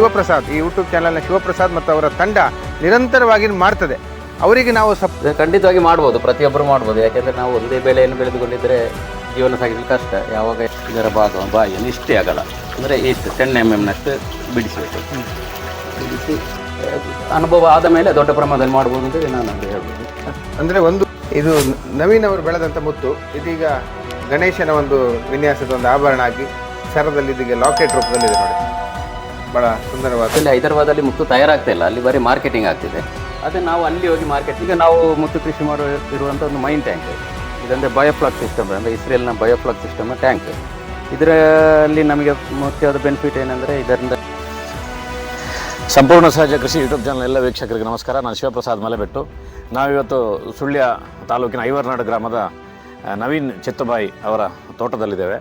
ಶಿವಪ್ರಸಾದ್ ಈ ಯೂಟ್ಯೂಬ್ ಚಾನಲ್ನ ಶಿವಪ್ರಸಾದ್ ಮತ್ತು ಅವರ ತಂಡ ನಿರಂತರವಾಗಿ ಮಾಡ್ತದೆ. ಅವರಿಗೆ ನಾವು ಸಪ್ ಖಂಡಿತವಾಗಿ ಮಾಡ್ಬೋದು ಪ್ರತಿಯೊಬ್ಬರು ಮಾಡ್ಬೋದು. ಯಾಕೆಂದ್ರೆ ನಾವು ಒಂದೇ ಬೆಳೆಯನ್ನು ಬೆಳೆದುಕೊಂಡಿದ್ದರೆ ಜೀವನ ಸಾಗಿಸಲು ಕಷ್ಟ. ಯಾವಾಗ ಇದರ ಭಾಗ ಬಾಯಿಯನ್ನು ಇಷ್ಟೇ ಆಗಲ್ಲ. ಅಂದರೆ ಇಷ್ಟು ಟೆನ್ ಎಂ ಎಮ್ನಷ್ಟು ಬಿಡಿಸಬೇಕು. ಬಿಡಿಸಿ ಅನುಭವ ಆದ ಮೇಲೆ ದೊಡ್ಡ ಪ್ರಮಾಣದಲ್ಲಿ ಮಾಡ್ಬೋದು ಅಂತ ನಾನು ಹೇಳ್ಬೋದು. ಅಂದರೆ ಒಂದು ಇದು ನವೀನ್ ಅವರು ಬೆಳೆದಂಥ ಮುತ್ತು. ಇದೀಗ ಗಣೇಶನ ಒಂದು ವಿನ್ಯಾಸದ ಒಂದು ಆಭರಣ ಆಗಿ ಸರದಲ್ಲಿ ಇದೀಗ ಲಾಕೆಟ್ ರೂಪದಲ್ಲಿದೆ ನೋಡಿ. ಬಹಳ ಸುಂದರವಾದ ಇಲ್ಲಿ ಹೈದರಾಬಾದಲ್ಲಿ ಮುತ್ತು ತಯಾರಾಗ್ತಾ ಇಲ್ಲ. ಅಲ್ಲಿ ಬರೀ ಮಾರ್ಕೆಟಿಂಗ್ ಆಗ್ತಿದೆ. ಅದೇ ನಾವು ಅಲ್ಲಿ ಹೋಗಿ ಮಾರ್ಕೆಟ್ ಈಗ ನಾವು ಮುತ್ತು ಕೃಷಿ ಮಾಡೋ ಇರುವಂಥ ಒಂದು ಮೈನ್ ಟ್ಯಾಂಕ್. ಇದಂದರೆ ಬಯೋಫ್ಲಾಕ್ ಸಿಸ್ಟಮ್ ಅಂದರೆ ಇಸ್ರೇಲ್ನ ಬಯೋಫ್ಲಾಕ್ ಸಿಸ್ಟಮ್ ಟ್ಯಾಂಕ್. ಇದರಲ್ಲಿ ನಮಗೆ ಮುಖ್ಯವಾದ ಬೆನಿಫಿಟ್ ಏನಂದರೆ ಇದರಿಂದ ಸಂಪೂರ್ಣ ಸಹಜ ಕೃಷಿ ಯೂಟ್ಯೂಬ್ ಚಾನಲ್ ಎಲ್ಲ ವೀಕ್ಷಕರಿಗೆ ನಮಸ್ಕಾರ. ನಾನು ಶಿವಪ್ರಸಾದ್ ಮಲೆಬೆಟ್ಟು. ನಾವಿವತ್ತು ಸುಳ್ಯ ತಾಲೂಕಿನ ಐವರ್ನಾಡು ಗ್ರಾಮದ ನವೀನ್ ಚಿತ್ತಬಾಯಿ ಅವರ ತೋಟದಲ್ಲಿದ್ದೇವೆ.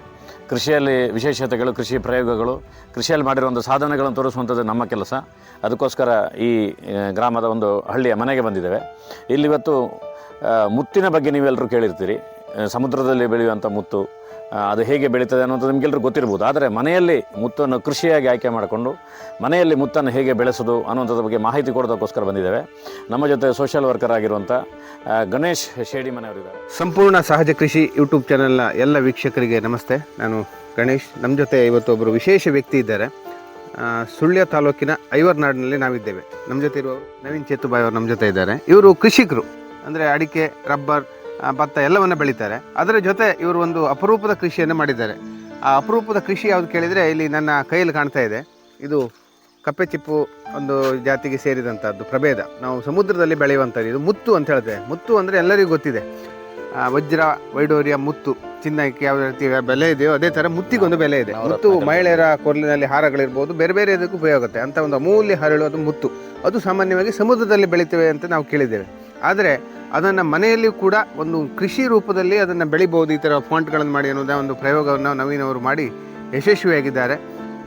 ಕೃಷಿಯಲ್ಲಿ ವಿಶೇಷತೆಗಳು, ಕೃಷಿ ಪ್ರಯೋಗಗಳು, ಕೃಷಿಯಲ್ಲಿ ಮಾಡಿರುವಂಥ ಸಾಧನೆಗಳನ್ನು ತೋರಿಸುವಂಥದ್ದು ನಮ್ಮ ಕೆಲಸ. ಅದಕ್ಕೋಸ್ಕರ ಈ ಗ್ರಾಮದ ಒಂದು ಹಳ್ಳಿಯ ಮನೆಗೆ ಬಂದಿದ್ದೇವೆ. ಇಲ್ಲಿವತ್ತು ಮುತ್ತಿನ ಬಗ್ಗೆ ನೀವೆಲ್ಲರೂ ಕೇಳಿರ್ತೀರಿ. ಸಮುದ್ರದಲ್ಲಿ ಬೆಳೆಯುವಂಥ ಮುತ್ತು ಅದು ಹೇಗೆ ಬೆಳೀತದೆ ಅನ್ನೋದು ನಿಮಗೆಲ್ಲರೂ ಗೊತ್ತಿರ್ಬೋದು. ಆದರೆ ಮನೆಯಲ್ಲಿ ಮುತ್ತನ್ನು ಕೃಷಿಯಾಗಿ ಆಯ್ಕೆ ಮಾಡಿಕೊಂಡು ಮನೆಯಲ್ಲಿ ಮುತ್ತನ್ನು ಹೇಗೆ ಬೆಳೆಸೋದು ಅನ್ನೋಂಥದ್ರ ಬಗ್ಗೆ ಮಾಹಿತಿ ಕೊಡೋದಕ್ಕೋಸ್ಕರ ಬಂದಿದ್ದೇವೆ. ನಮ್ಮ ಜೊತೆ ಸೋಷಿಯಲ್ ವರ್ಕರ್ ಆಗಿರುವಂಥ ಗಣೇಶ್ ಶೇಡಿ ಮನೆಯವರಿದ್ದಾರೆ. ಸಂಪೂರ್ಣ ಸಹಜ ಕೃಷಿ ಯೂಟ್ಯೂಬ್ ಚಾನೆಲ್ನ ಎಲ್ಲ ವೀಕ್ಷಕರಿಗೆ ನಮಸ್ತೆ. ನಾನು ಗಣೇಶ್. ನಮ್ಮ ಜೊತೆ ಇವತ್ತು ಒಬ್ಬರು ವಿಶೇಷ ವ್ಯಕ್ತಿ ಇದ್ದಾರೆ. ಸುಳ್ಯ ತಾಲೂಕಿನ ಐವರ್ನಾಡಿನಲ್ಲಿ ನಾವಿದ್ದೇವೆ. ನಮ್ಮ ಜೊತೆ ಇರುವವರು ನವೀನ್ ಚೇತುಬಾಯಿ ಅವರು ನಮ್ಮ ಜೊತೆ ಇದ್ದಾರೆ. ಇವರು ಕೃಷಿಕರು. ಅಂದರೆ ಅಡಿಕೆ, ರಬ್ಬರ್ ಭತ್ತ ಎಲ್ಲವನ್ನು ಬೆಳೀತಾರೆ. ಅದರ ಜೊತೆ ಇವರು ಒಂದು ಅಪರೂಪದ ಕೃಷಿಯನ್ನು ಮಾಡಿದ್ದಾರೆ. ಆ ಅಪರೂಪದ ಕೃಷಿ ಯಾವುದು ಕೇಳಿದರೆ ಇಲ್ಲಿ ನನ್ನ ಕೈಯಲ್ಲಿ ಕಾಣ್ತಾ ಇದೆ. ಇದು ಕಪ್ಪೆ ಚಿಪ್ಪು ಒಂದು ಜಾತಿಗೆ ಸೇರಿದಂಥದ್ದು ಪ್ರಭೇದ. ನಾವು ಸಮುದ್ರದಲ್ಲಿ ಬೆಳೆಯುವಂಥದ್ದು ಇದು ಮುತ್ತು ಅಂತ ಹೇಳ್ತೇವೆ. ಮುತ್ತು ಅಂದರೆ ಎಲ್ಲರಿಗೂ ಗೊತ್ತಿದೆ. ವಜ್ರ ವೈಡೂರ್ಯ ಮುತ್ತು ಚಿನ್ನಕ್ಕೆ ಯಾವ ರೀತಿ ಬೆಲೆ ಇದೆಯೋ ಅದೇ ಥರ ಮುತ್ತಿಗೊಂದು ಬೆಲೆ ಇದೆ. ಮುತ್ತು. ಮಹಿಳೆಯರ ಕೊರಲಿನಲ್ಲಿ ಹಾರಗಳಿರ್ಬೋದು ಬೇರೆ ಬೇರೆ ಇದಕ್ಕೂ ಉಪಯೋಗ ಆಗುತ್ತೆ. ಅಂತ ಒಂದು ಅಮೂಲ್ಯ ಹರಳು ಅದು ಮುತ್ತು. ಅದು ಸಾಮಾನ್ಯವಾಗಿ ಸಮುದ್ರದಲ್ಲಿ ಬೆಳಿತೇವೆ ಅಂತ ನಾವು ಕೇಳಿದ್ದೇವೆ. ಆದರೆ ಅದನ್ನು ಮನೆಯಲ್ಲಿ ಕೂಡ ಒಂದು ಕೃಷಿ ರೂಪದಲ್ಲಿ ಅದನ್ನು ಬೆಳಿಬೋದು ಈ ಥರ ಫಾಂಟ್ಗಳನ್ನು ಮಾಡಿ ಅನ್ನೋದೇ ಒಂದು ಪ್ರಯೋಗವನ್ನು ನವೀನ್ ಅವರು ಮಾಡಿ ಯಶಸ್ವಿಯಾಗಿದ್ದಾರೆ.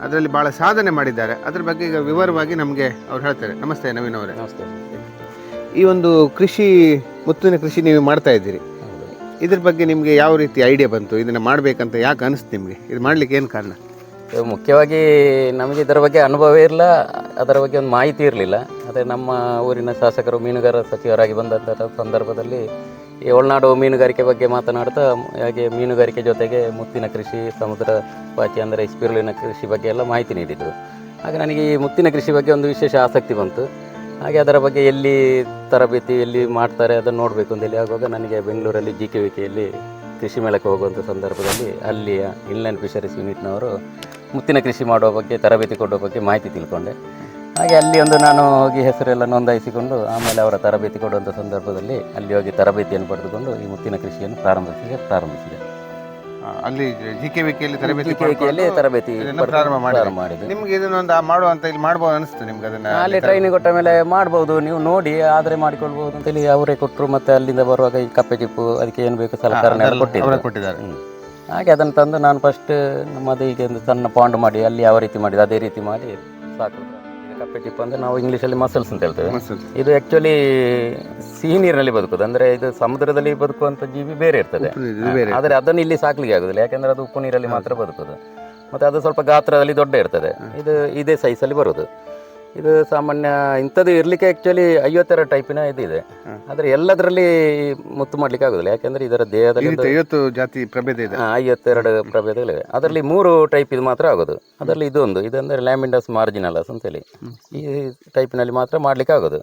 ಅದರಲ್ಲಿ ಭಾಳ ಸಾಧನೆ ಮಾಡಿದ್ದಾರೆ. ಅದ್ರ ಬಗ್ಗೆ ಈಗ ವಿವರವಾಗಿ ನಮಗೆ ಅವ್ರು ಹೇಳ್ತಾರೆ. ನಮಸ್ತೆ ನವೀನ್ ಅವರೇ ನಮಸ್ತೆ. ಈ ಒಂದು ಕೃಷಿ ಮುತ್ತಿನ ಕೃಷಿ ನೀವು ಮಾಡ್ತಾ ಇದ್ದೀರಿ. ಇದ್ರ ಬಗ್ಗೆ ನಿಮಗೆ ಯಾವ ರೀತಿ ಐಡಿಯಾ ಬಂತು? ಇದನ್ನು ಮಾಡಬೇಕಂತ ಯಾಕೆ ಅನಿಸ್ತು ನಿಮಗೆ? ಇದು ಮಾಡ್ಲಿಕ್ಕೆ ಏನು ಕಾರಣ? ಮುಖ್ಯವಾಗಿ ನಮಗೆ ಇದರ ಬಗ್ಗೆ ಅನುಭವ ಇರಲಿಲ್ಲ ಅದರ ಬಗ್ಗೆ ಒಂದು ಮಾಹಿತಿ ಇರಲಿಲ್ಲ. ಅದೇ ನಮ್ಮ ಊರಿನ ಶಾಸಕರು, ಮೀನುಗಾರ ಸಚಿವರಾಗಿ ಬಂದಂಥ ಸಂದರ್ಭದಲ್ಲಿ ಈ ಒಳನಾಡು ಮೀನುಗಾರಿಕೆ ಬಗ್ಗೆ ಮಾತನಾಡ್ತಾ, ಹಾಗೆ ಮೀನುಗಾರಿಕೆ ಜೊತೆಗೆ ಮುತ್ತಿನ ಕೃಷಿ, ಸಮುದ್ರ ಪಾಚಿ ಅಂದರೆ ಸ್ಪಿರುಲಿನ ಕೃಷಿ ಬಗ್ಗೆ ಎಲ್ಲ ಮಾಹಿತಿ ನೀಡಿದರು. ಹಾಗೆ ನನಗೆ ಈ ಮುತ್ತಿನ ಕೃಷಿ ಬಗ್ಗೆ ಒಂದು ವಿಶೇಷ ಆಸಕ್ತಿ ಬಂತು. ಹಾಗೆ ಅದರ ಬಗ್ಗೆ ಎಲ್ಲಿ ತರಬೇತಿ, ಎಲ್ಲಿ ಮಾಡ್ತಾರೆ ಅದನ್ನು ನೋಡಬೇಕು ಅಂತೇಳಿ ಆಗುವಾಗ ನನಗೆ ಬೆಂಗಳೂರಲ್ಲಿ ಜಿ ಕೆ ವಿ ಕೆಯಲ್ಲಿ ಕೃಷಿ ಮೇಳಕ್ಕೆ ಹೋಗುವಂಥ ಸಂದರ್ಭದಲ್ಲಿ ಅಲ್ಲಿಯ ಇನ್ಲ್ಯಾಂಡ್ ಫಿಶರೀಸ್ ಯೂನಿಟ್ನವರು ಮುತ್ತಿನ ಕೃಷಿ ಮಾಡುವ ಬಗ್ಗೆ, ತರಬೇತಿ ಕೊಡುವ ಬಗ್ಗೆ ಮಾಹಿತಿ ತಿಳ್ಕೊಂಡೆ. ಹಾಗೆ ಅಲ್ಲಿ ಒಂದು ನಾನು ಹೋಗಿ ಹೆಸರೆಲ್ಲ ನೋಂದಾಯಿಸಿಕೊಂಡು ಆಮೇಲೆ ಅವರ ತರಬೇತಿ ಕೊಡುವಂಥ ಸಂದರ್ಭದಲ್ಲಿ ಅಲ್ಲಿ ಹೋಗಿ ತರಬೇತಿಯನ್ನು ಪಡೆದುಕೊಂಡು ಈ ಮುತ್ತಿನ ಕೃಷಿಯನ್ನು ಪ್ರಾರಂಭಿಸಿದೆ ಪ್ರಾರಂಭಿಸಿದೆ. ಅಲ್ಲಿ ಜಿ ಕೆ ವಿಕೆಯಲ್ಲಿ ತರಬೇತಿ ಯಲ್ಲಿ ತರಬೇತಿ ಪಡೆದು ಪ್ರಾರಂಭ ಮಾಡಿದೆ. ನಿಮ್ಗೆ ಇದನ್ನೊಂದು ಮಾಡುವಂತ ಇಲ್ಲಿ ಮಾಡ್ಬೋದು ಅನಿಸ್ತು ನಿಮ್ಗೆ ಅದನ್ನ ಅಲ್ಲಿ ಟ್ರೈನಿಂಗ್ ಕೊಟ್ಟ ಮೇಲೆ ಮಾಡ್ಬೋದು ನೀವು ನೋಡಿ ಆದರೆ ಮಾಡಿಕೊಳ್ಬೋದು ಅಂತೇಳಿ ಅವರೇ ಕೊಟ್ಟರು ಮತ್ತೆ ಅಲ್ಲಿಂದ ಬರುವಾಗ ಈ ಕಪ್ಪೆ ಚಿಪ್ಪು ಅದಕ್ಕೆ ಏನು ಬೇಕು ಸಲಕರಣೆ ಕೊಟ್ಟಿದ್ದಾರೆ. ಹಾಗೆ ಅದನ್ನು ತಂದು ನಾನು ಫಸ್ಟ್ ನಮ್ಮದು ಈಗ ಒಂದು ಸಣ್ಣ ಪಾಂಡ್ ಮಾಡಿ ಅಲ್ಲಿ ಯಾವ ರೀತಿ ಮಾಡಿದೆ ಅದೇ ರೀತಿ ಮಾಡಿ ಸಾಕು. ಕಪ್ಪೆ ಚಿಪ್ಪು ಅಂದರೆ ನಾವು ಇಂಗ್ಲೀಷಲ್ಲಿ ಮಸಲ್ಸ್ ಅಂತ ಹೇಳ್ತೇವೆ. ಇದು ಆ್ಯಕ್ಚುಲಿ ಸಿಹಿ ನೀರಿನಲ್ಲಿ ಬದುಕುದು ಅಂದರೆ ಇದು ಸಮುದ್ರದಲ್ಲಿ ಬದುಕುವಂಥ ಜೀವಿ ಬೇರೆ ಇರ್ತದೆ. ಇದು ಬೇರೆ ಆದರೆ ಅದನ್ನು ಇಲ್ಲಿ ಸಾಕ್ಲಿಕ್ಕೆ ಆಗುದಿಲ್ಲ. ಯಾಕೆಂದ್ರೆ ಅದು ಉಪ್ಪು ನೀರಲ್ಲಿ ಮಾತ್ರ ಬದುಕುದು ಮತ್ತೆ ಅದು ಸ್ವಲ್ಪ ಗಾತ್ರದಲ್ಲಿ ದೊಡ್ಡ ಇರ್ತದೆ. ಇದು ಇದೇ ಅಲ್ಲಿ ಬರುದು ಇದು ಸಾಮಾನ್ಯ ಇಂಥದ್ದು ಇರಲಿಕ್ಕೆ ಆ್ಯಕ್ಚುಲಿ ಐವತ್ತೆರಡು ಟೈಪಿನ ಇದಿದೆ. ಆದರೆ ಎಲ್ಲದರಲ್ಲಿ ಮುತ್ತು ಮಾಡ್ಲಿಕ್ಕೆ ಆಗೋದಿಲ್ಲ. ಯಾಕೆಂದರೆ ಇದರ ದೇಹದಲ್ಲಿ ಐವತ್ತು ಜಾತಿ ಪ್ರಭೇದ ಇದೆ. ಹಾಂ ಐವತ್ತೆರಡು ಪ್ರಭೇದಗಳಿವೆ. ಅದರಲ್ಲಿ ಮೂರು ಟೈಪ್ ಇದು ಮಾತ್ರ ಆಗೋದು. ಅದರಲ್ಲಿ ಇದೊಂದು. ಇದಂದರೆ ಲ್ಯಾಮಿಂಡಸ್ ಮಾರ್ಜಿನಲಸ್ ಅಂತೇಳಿ. ಈ ಟೈಪಿನಲ್ಲಿ ಮಾತ್ರ ಮಾಡಲಿಕ್ಕೆ ಆಗೋದು.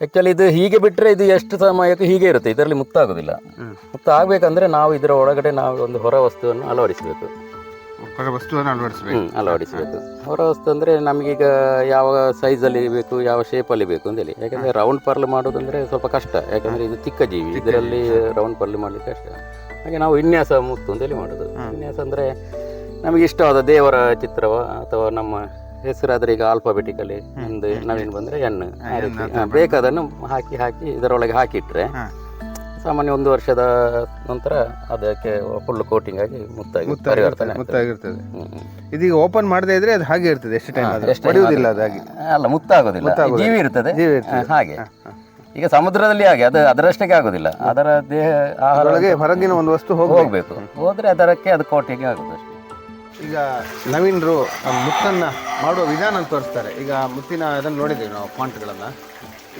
ಆ್ಯಕ್ಚುಲಿ ಇದು ಹೀಗೆ ಬಿಟ್ಟರೆ ಇದು ಎಷ್ಟು ಸಮಯಕ್ಕೆ ಹೀಗೆ ಇರುತ್ತೆ. ಇದರಲ್ಲಿ ಮುತ್ತಾಗೋದಿಲ್ಲ. ಮುತ್ತಾಗಬೇಕಂದ್ರೆ ಮುತ್ತ ಆಗಬೇಕಂದ್ರೆ ನಾವು ಇದರ ಒಳಗಡೆ ನಾವು ಒಂದು ಹೊರ ವಸ್ತುವನ್ನು ಅಳವಡಿಸಬೇಕು. ವಸ್ತುವನ್ನು ಅಳವಡಿಸಬೇಕು. ಹೊರ ವಸ್ತು ಅಂದರೆ ನಮಗೀಗ ಯಾವ ಸೈಜಲ್ಲಿ ಬೇಕು ಯಾವ ಶೇಪಲ್ಲಿ ಬೇಕು ಅಂತೇಳಿ ಯಾಕಂದರೆ ರೌಂಡ್ ಪರ್ಲ್ ಮಾಡೋದಂದರೆ ಸ್ವಲ್ಪ ಕಷ್ಟ. ಯಾಕಂದರೆ ಇದು ಚಿಕ್ಕ ಜೀವಿ. ಇದರಲ್ಲಿ ರೌಂಡ್ ಪರ್ಲ್ ಮಾಡಲಿಕ್ಕೆ ಕಷ್ಟ. ಹಾಗೆ ನಾವು ವಿನ್ಯಾಸ ಮುತ್ತು ಅಂತೇಳಿ ಮಾಡೋದು. ವಿನ್ಯಾಸ ಅಂದರೆ ನಮಗೆ ಇಷ್ಟವಾದ ದೇವರ ಚಿತ್ರವ ಅಥವಾ ನಮ್ಮ ಹೆಸರಾದರೆ ಈಗ ಆಲ್ಫಾಬೆಟಿಕಲಿ ಒಂದು ನವೀನ್ ಬಂದರೆ ಹಾ, ಬೇಕಾದನ್ನು ಹಾಕಿ ಹಾಕಿ ಇದರೊಳಗೆ ಹಾಕಿಟ್ರೆ. ಸಾಮಾನ್ಯ ಒಂದು ವರ್ಷದ ನಂತರ ಅದಕ್ಕೆ ಫುಲ್ ಕೋಟಿಂಗ್ ಆಗಿ ಮುತ್ತಾಗಿ ಪರಿವರ್ತನೆ. ಮುತ್ತಾಗಿರ್ತದೆ. ಇದೀಗ ಓಪನ್ ಮಾಡದೇ ಇದ್ರೆ ಅದು ಹಾಗೆ ಇರ್ತದೆ ಎಷ್ಟು ಟೈಮ್ ಪಡೆಯುವುದಿಲ್ಲ ಅದಾಗಿ ಅಲ್ಲ ಮುತ್ತಾಗೋದಿಲ್ಲ. ಜೀವಿ ಇರ್ತದೆ. ಜೀವಿ ಇರ್ತದೆ. ಹಾಗೆ. ಈಗ ಸಮುದ್ರದಲ್ಲಿ ಹಾಗೆ ಅದು ಅದರಷ್ಟಕ್ಕೆ ಆಗೋದಿಲ್ಲ. ಅದರ ದೇಹ ಆಹಾರೊಳಗೆ ಹೊರಗಿನ ಒಂದು ವಸ್ತು ಹೋಗಿ ಹೋಗ್ಬೇಕು. ಹೋದ್ರೆ ಅದರಕ್ಕೆ ಅದು ಕೋಟಿಗೆ ಆಗುತ್ತೆ ಈಗ ನವೀನರು ಮುತ್ತನ್ನು ಮಾಡುವ ವಿಧಾನ ತೋರಿಸ್ತಾರೆ. ಈಗ ಮುತ್ತಿನ ಅದನ್ನು ನೋಡಿದ್ದೀವಿ ನಾವು ಫಾಂಟ್ಗಳನ್ನು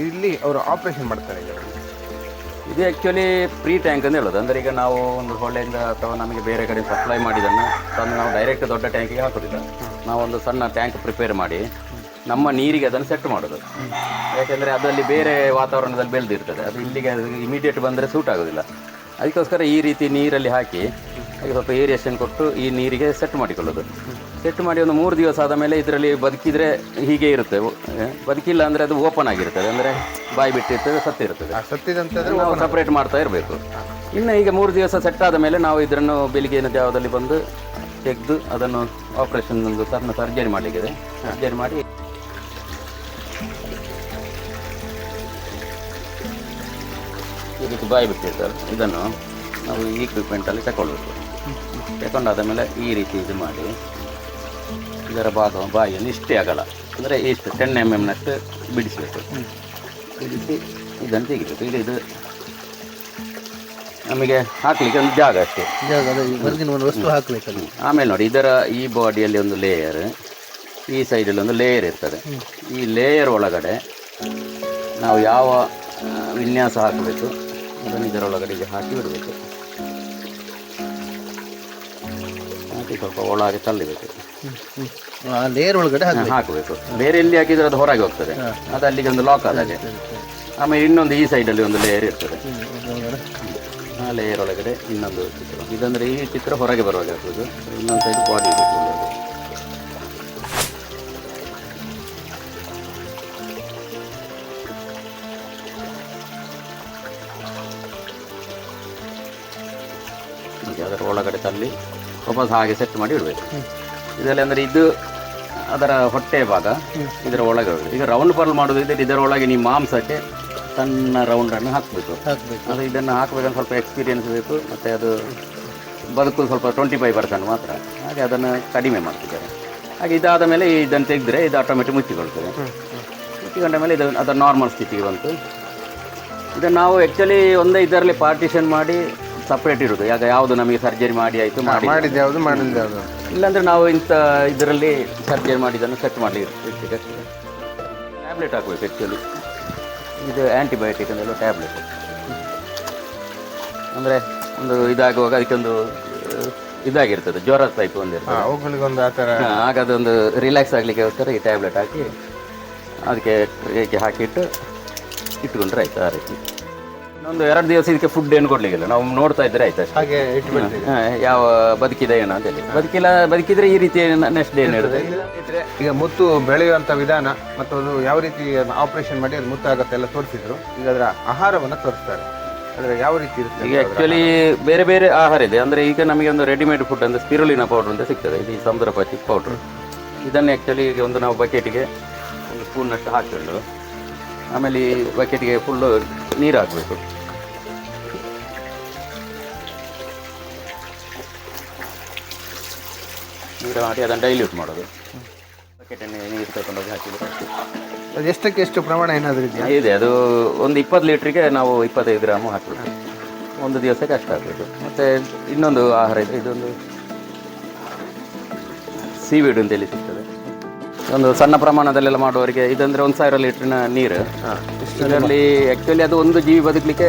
ಇಲ್ಲಿ ಅವರು ಆಪರೇಷನ್ ಮಾಡ್ತಾರೆ ಈಗ. ಇದು ಆ್ಯಕ್ಚುಲಿ ಪ್ರೀ ಟ್ಯಾಂಕ್ ಅಂತ ಹೇಳೋದು ಅಂದರೆ ಈಗ ನಾವು ಒಂದು ಹೊಳೆಯಿಂದ ಅಥವಾ ನಮಗೆ ಬೇರೆ ಕಡೆ ಸಪ್ಲೈ ಮಾಡಿದ್ದನ್ನು ತಂದು ನಾವು ಡೈರೆಕ್ಟ್ ದೊಡ್ಡ ಟ್ಯಾಂಕಿಗೆ ಹಾಕೋದಿಲ್ಲ ನಾವೊಂದು ಸಣ್ಣ ಟ್ಯಾಂಕ್ ಪ್ರಿಪೇರ್ ಮಾಡಿ ನಮ್ಮ ನೀರಿಗೆ ಅದನ್ನು ಸೆಟ್ ಮಾಡೋದು. ಯಾಕೆಂದರೆ ಅದರಲ್ಲಿ ಬೇರೆ ವಾತಾವರಣದಲ್ಲಿ ಬೆಳೆದಿರ್ತದೆ. ಅದು ಇಲ್ಲಿಗೆ ಇಮಿಡಿಯೇಟ್ ಬಂದರೆ ಸೂಟ್ ಆಗೋದಿಲ್ಲ. ಅದಕ್ಕೋಸ್ಕರ ಈ ರೀತಿ ನೀರಲ್ಲಿ ಹಾಕಿ ಸ್ವಲ್ಪ ಏರಿಯೇಷನ್ ಕೊಟ್ಟು ಈ ನೀರಿಗೆ ಸೆಟ್ ಮಾಡಿಕೊಳ್ಳೋದು. ಸೆಟ್ ಮಾಡಿ ಒಂದು ಮೂರು ದಿವಸ ಆದ ಮೇಲೆ ಇದರಲ್ಲಿ ಬದುಕಿದ್ರೆ ಹೀಗೆ ಇರುತ್ತೆ. ಬದುಕಿಲ್ಲ ಅಂದರೆ ಅದು ಓಪನ್ ಆಗಿರ್ತದೆ. ಅಂದರೆ ಬಾಯಿ ಬಿಟ್ಟಿರ್ತದೆ ಸತ್ತಿರ್ತದೆ. ಸತ್ತಿದಂತಂದ್ರೆ ನಾವು ಸಪ್ರೇಟ್ ಮಾಡ್ತಾ ಇರಬೇಕು. ಇನ್ನು ಈಗ ಮೂರು ದಿವಸ ಸೆಟ್ ಆದ ಮೇಲೆ ನಾವು ಇದನ್ನು ಬೆಳಿಗ್ಗಿನ ಜಾವದಲ್ಲಿ ಬಂದು ತೆಗೆದು ಅದನ್ನು ಆಪರೇಷನ್ ಒಂದು ಸಣ್ಣ ಸರ್ಜರಿ ಮಾಡಲಿಕ್ಕಿದೆ. ಸರ್ಜರಿ ಮಾಡಿ ಇದಕ್ಕೆ ಬಾಯಿ ಬಿಟ್ಟಿರ್ತಾರೆ ಇದನ್ನು ನಾವು ಈ ಇಕ್ವಿಪ್ಮೆಂಟಲ್ಲಿ ತಗೊಳ್ಬೇಕು. ತಗೊಂಡಾದ ಮೇಲೆ ಈ ರೀತಿ ಇದು ಮಾಡಿ ಇದರ ಭಾಗ ಬಾಯಿಯನ್ನು ಇಷ್ಟೇ ಆಗಲ್ಲ ಅಂದರೆ ಇಷ್ಟು ಟೆನ್ ಎಂ ಎಮ್ನಷ್ಟು ಬಿಡಿಸಬೇಕು. ಬಿಡಿಸಿ ಇದನ್ನು ತೆಗಿಬೇಕು. ಈಗ ಇದು ನಮಗೆ ಹಾಕಲಿಕ್ಕೆ ಒಂದು ಜಾಗ ಅಷ್ಟೇ. ವಸ್ತು ಹಾಕಬೇಕು ಆಮೇಲೆ ನೋಡಿ ಇದರ ಈ ಬಾಡಿಯಲ್ಲಿ ಒಂದು ಲೇಯರ್ ಈ ಸೈಡಲ್ಲಿ ಒಂದು ಲೇಯರ್ ಇರ್ತದೆ. ಈ ಲೇಯರ್ ಒಳಗಡೆ ನಾವು ಯಾವ ವಿನ್ಯಾಸ ಹಾಕಬೇಕು? ಅದನ್ನು ಇದರೊಳಗಡೆ ಹಾಕಿ ಬಿಡಬೇಕು. ಹಾಕಿ ಸ್ವಲ್ಪ ಒಳಗೆ ತಳ್ಳಬೇಕು. ಲೇಯರ್ ಒಳಗಡೆ ಹಾಕಬೇಕು. ಬೇರೆ ಎಲ್ಲಿ ಹಾಕಿದ್ರೆ ಅದು ಹೊರಗೆ ಹೋಗ್ತದೆ. ಅದು ಅಲ್ಲಿಗೆ ಒಂದು ಲಾಕ್ ಆದಾಗೆ. ಆಮೇಲೆ ಇನ್ನೊಂದು ಈ ಸೈಡಲ್ಲಿ ಒಂದು ಲೇಯರ್ ಇರ್ತದೆ. ಆ ಲೇಯರ್ ಒಳಗಡೆ ಇನ್ನೊಂದು ಚಿತ್ರ. ಇದಂದ್ರೆ ಈ ಚಿತ್ರ ಹೊರಗೆ ಬರುವಾಗ ಆಗ್ತದೆ ಇನ್ನೊಂದು ಸೈಡ್ ಬಾಡಿ ಅದರ ಒಳಗಡೆ ತಲ್ಲಿ ವಾಪಸ್ ಹಾಗೆ ಸೆಟ್ ಮಾಡಿ ಇಡಬೇಕು. ಇದರಲ್ಲಿ ಅಂದರೆ ಇದು ಅದರ ಹೊಟ್ಟೆ ಭಾಗ ಇದರ ಒಳಗೆ. ಹೋಗುತ್ತೆ. ಈಗ ರೌಂಡ್ ಪರ್ಲ್ ಮಾಡೋದಿದ್ದರೆ ಇದ್ರೆ ಇದರ ಒಳಗೆ ನೀವು ಮಾಂಸಕ್ಕೆ ಸಣ್ಣ ರೌಂಡನ್ನು ಹಾಕಬೇಕು. ಹಾಕ್ಬೇಕು. ಅದು ಇದನ್ನು ಹಾಕಬೇಕಂದ್ರೆ ಸ್ವಲ್ಪ ಎಕ್ಸ್ಪೀರಿಯನ್ಸ್ ಬೇಕು ಮತ್ತು ಅದು ಬದುಕು ಸ್ವಲ್ಪ ಟ್ವೆಂಟಿ ಫೈವ್ ಪರ್ಸೆಂಟ್ ಮಾತ್ರ. ಹಾಗೆ ಅದನ್ನು ಕಡಿಮೆ ಮಾಡ್ತಿದ್ದಾರೆ. ಹಾಗೆ ಇದಾದ ಮೇಲೆ ಇದನ್ನು ತೆಗೆದ್ರೆ ಇದು ಆಟೋಮೆಟಿಕ್ ಮುಚ್ಚಿಕೊಳ್ತದೆ. ಮುಚ್ಚಿಕೊಂಡ ಮೇಲೆ ಇದು ಅದರ ನಾರ್ಮಲ್ ಸ್ಥಿತಿಗೆ ಬಂತು. ಇದನ್ನು ನಾವು ಆ್ಯಕ್ಚುಲಿ ಒಂದೇ ಇದರಲ್ಲಿ ಪಾರ್ಟಿಷನ್ ಮಾಡಿ ಸಪ್ರೇಟ್ ಇರೋದು. ಯಾಕೆ ಯಾವುದು ನಮಗೆ ಸರ್ಜರಿ ಮಾಡಿ ಆಯಿತು ಮಾಡಿ ಮಾಡಿದ್ದು ಯಾವುದು ಮಾಡಿದ್ದು ಯಾವುದು. ಇಲ್ಲಾಂದರೆ ನಾವು ಇಂಥ ಇದರಲ್ಲಿ ಸರ್ಜರಿ ಮಾಡಿದ್ದನ್ನು ಸೆಟ್ ಮಾಡಿ ಇರ್ತೀವಿ ಟ್ಯಾಬ್ಲೆಟ್ ಹಾಕಬೇಕು ಆ್ಯಕ್ಚುಲಿ ಇದು ಆ್ಯಂಟಿಬಯೋಟಿಕ್ ಅಂದೆಲ್ಲ ಟ್ಯಾಬ್ಲೆಟ್ ಅಂದರೆ ಒಂದು ಇದಾಗುವಾಗ ಅದಕ್ಕೊಂದು ಇದಾಗಿರ್ತದೆ ಜ್ವರ ಟೈಪ್ ಒಂದಿರ್ತದೆ ಅವುಗಳಿಗೊಂದು ಆ ಥರ. ಆಗ ಅದೊಂದು ರಿಲ್ಯಾಕ್ಸ್ ಆಗಲಿಕ್ಕೋಸ್ಕರ ಈ ಟ್ಯಾಬ್ಲೆಟ್ ಹಾಕಿ ಅದಕ್ಕೆ ಹಾಕಿಟ್ಟು ಇಟ್ಕೊಂಡ್ರೆ ಆಯ್ತು ಆ ರೀತಿ. ಇನ್ನೊಂದು ಎರಡು ದಿವಸ ಇದಕ್ಕೆ ಫುಡ್ ಏನು ಕೊಡ್ಲಿಕ್ಕಿಲ್ಲ. ನಾವು ನೋಡ್ತಾ ಇದ್ದರೆ ಆಯ್ತು ಅಷ್ಟೇ. ಹಾಗೆ ಇಟ್ಬಿಡ್ತೀವಿ ಹಾ, ಯಾವ ಬದುಕಿದೆ ಏನೋ ಅಂತೇಳಿ ಬದುಕಿಲ್ಲ ಬದುಕಿದ್ರೆ ಈ ರೀತಿ ನೆಕ್ಸ್ಟ್ ಡೇ ಇರುತ್ತೆ ಈಗ ಮುತ್ತು ಬೆಳೆಯುವಂತ ವಿಧಾನ ಮತ್ತು ಅದು ಯಾವ ರೀತಿ ಆಪರೇಷನ್ ಮಾಡಿ ಅದು ಮುತ್ತಾಗತ್ತೆ ಎಲ್ಲ ತೋರಿಸಿದ್ರು. ಈಗ ಅದರ ಆಹಾರವನ್ನು ತೋರಿಸ್ತಾರೆ. ಅಂದರೆ ಯಾವ ರೀತಿ ಇರುತ್ತೆ ಈಗ ಆ್ಯಕ್ಚುಲಿ ಬೇರೆ ಬೇರೆ ಆಹಾರ ಇದೆ. ಅಂದರೆ ಈಗ ನಮಗೆ ಒಂದು ರೆಡಿಮೇಡ್ ಫುಡ್ ಅಂದರೆ ಸ್ಪಿರುಲಿನ ಪೌಡ್ರ್ ಅಂತ ಸಿಗ್ತದೆ. ಇದು ಸಮುದ್ರ ಪಚಿ ಪೌಡ್ರ್ ಇದನ್ನು ಆ್ಯಕ್ಚುಲಿ ಈಗ ಒಂದು ನಾವು ಬಕೆಟಿಗೆ ಒಂದು ಸ್ಪೂನಷ್ಟು ಹಾಕಿಕೊಂಡು ಆಮೇಲೆ ಈ ಬಕೆಟಿಗೆ ಫುಲ್ಲು ನೀರು ಹಾಕಬೇಕು ನೀರು ಮಾಡಿ ಅದನ್ನು ಡೈಲ್ಯೂಟ್ ಮಾಡೋದು. ಬಕೆಟನ್ನು ನೀರು ತಗೊಂಡೋಗಿ ಹಾಕಿದ್ರೆ. ಅದು ಎಷ್ಟಕ್ಕೆ ಎಷ್ಟು ಪ್ರಮಾಣ ಏನಾದರೂ ಇದೆಯಾ? ಇದೆ ಅದು ಒಂದು ಇಪ್ಪತ್ತು ಲೀಟ್ರಿಗೆ ನಾವು ಇಪ್ಪತ್ತೈದು ಗ್ರಾಮು ಹಾಕಬೇಕು. ಒಂದು ದಿವಸಕ್ಕೆ ಅಷ್ಟು ಹಾಕಬೇಕು. ಮತ್ತು ಇನ್ನೊಂದು ಆಹಾರ ಇದೆ ಇದೊಂದು ಸೀವೀಡ್ ಅಂತೇಳಿ ಸಿಗ್ತದೆ. ಒಂದು ಸಣ್ಣ ಪ್ರಮಾಣದಲ್ಲೆಲ್ಲ ಮಾಡುವವರಿಗೆ ಇದಂದರೆ ಒಂದು ಸಾವಿರ ಲೀಟ್ರಿನ ನೀರು. ಇದರಲ್ಲಿ ಆ್ಯಕ್ಚುಲಿ ಅದು ಒಂದು ಜೀವಿ ಬದುಕಲಿಕ್ಕೆ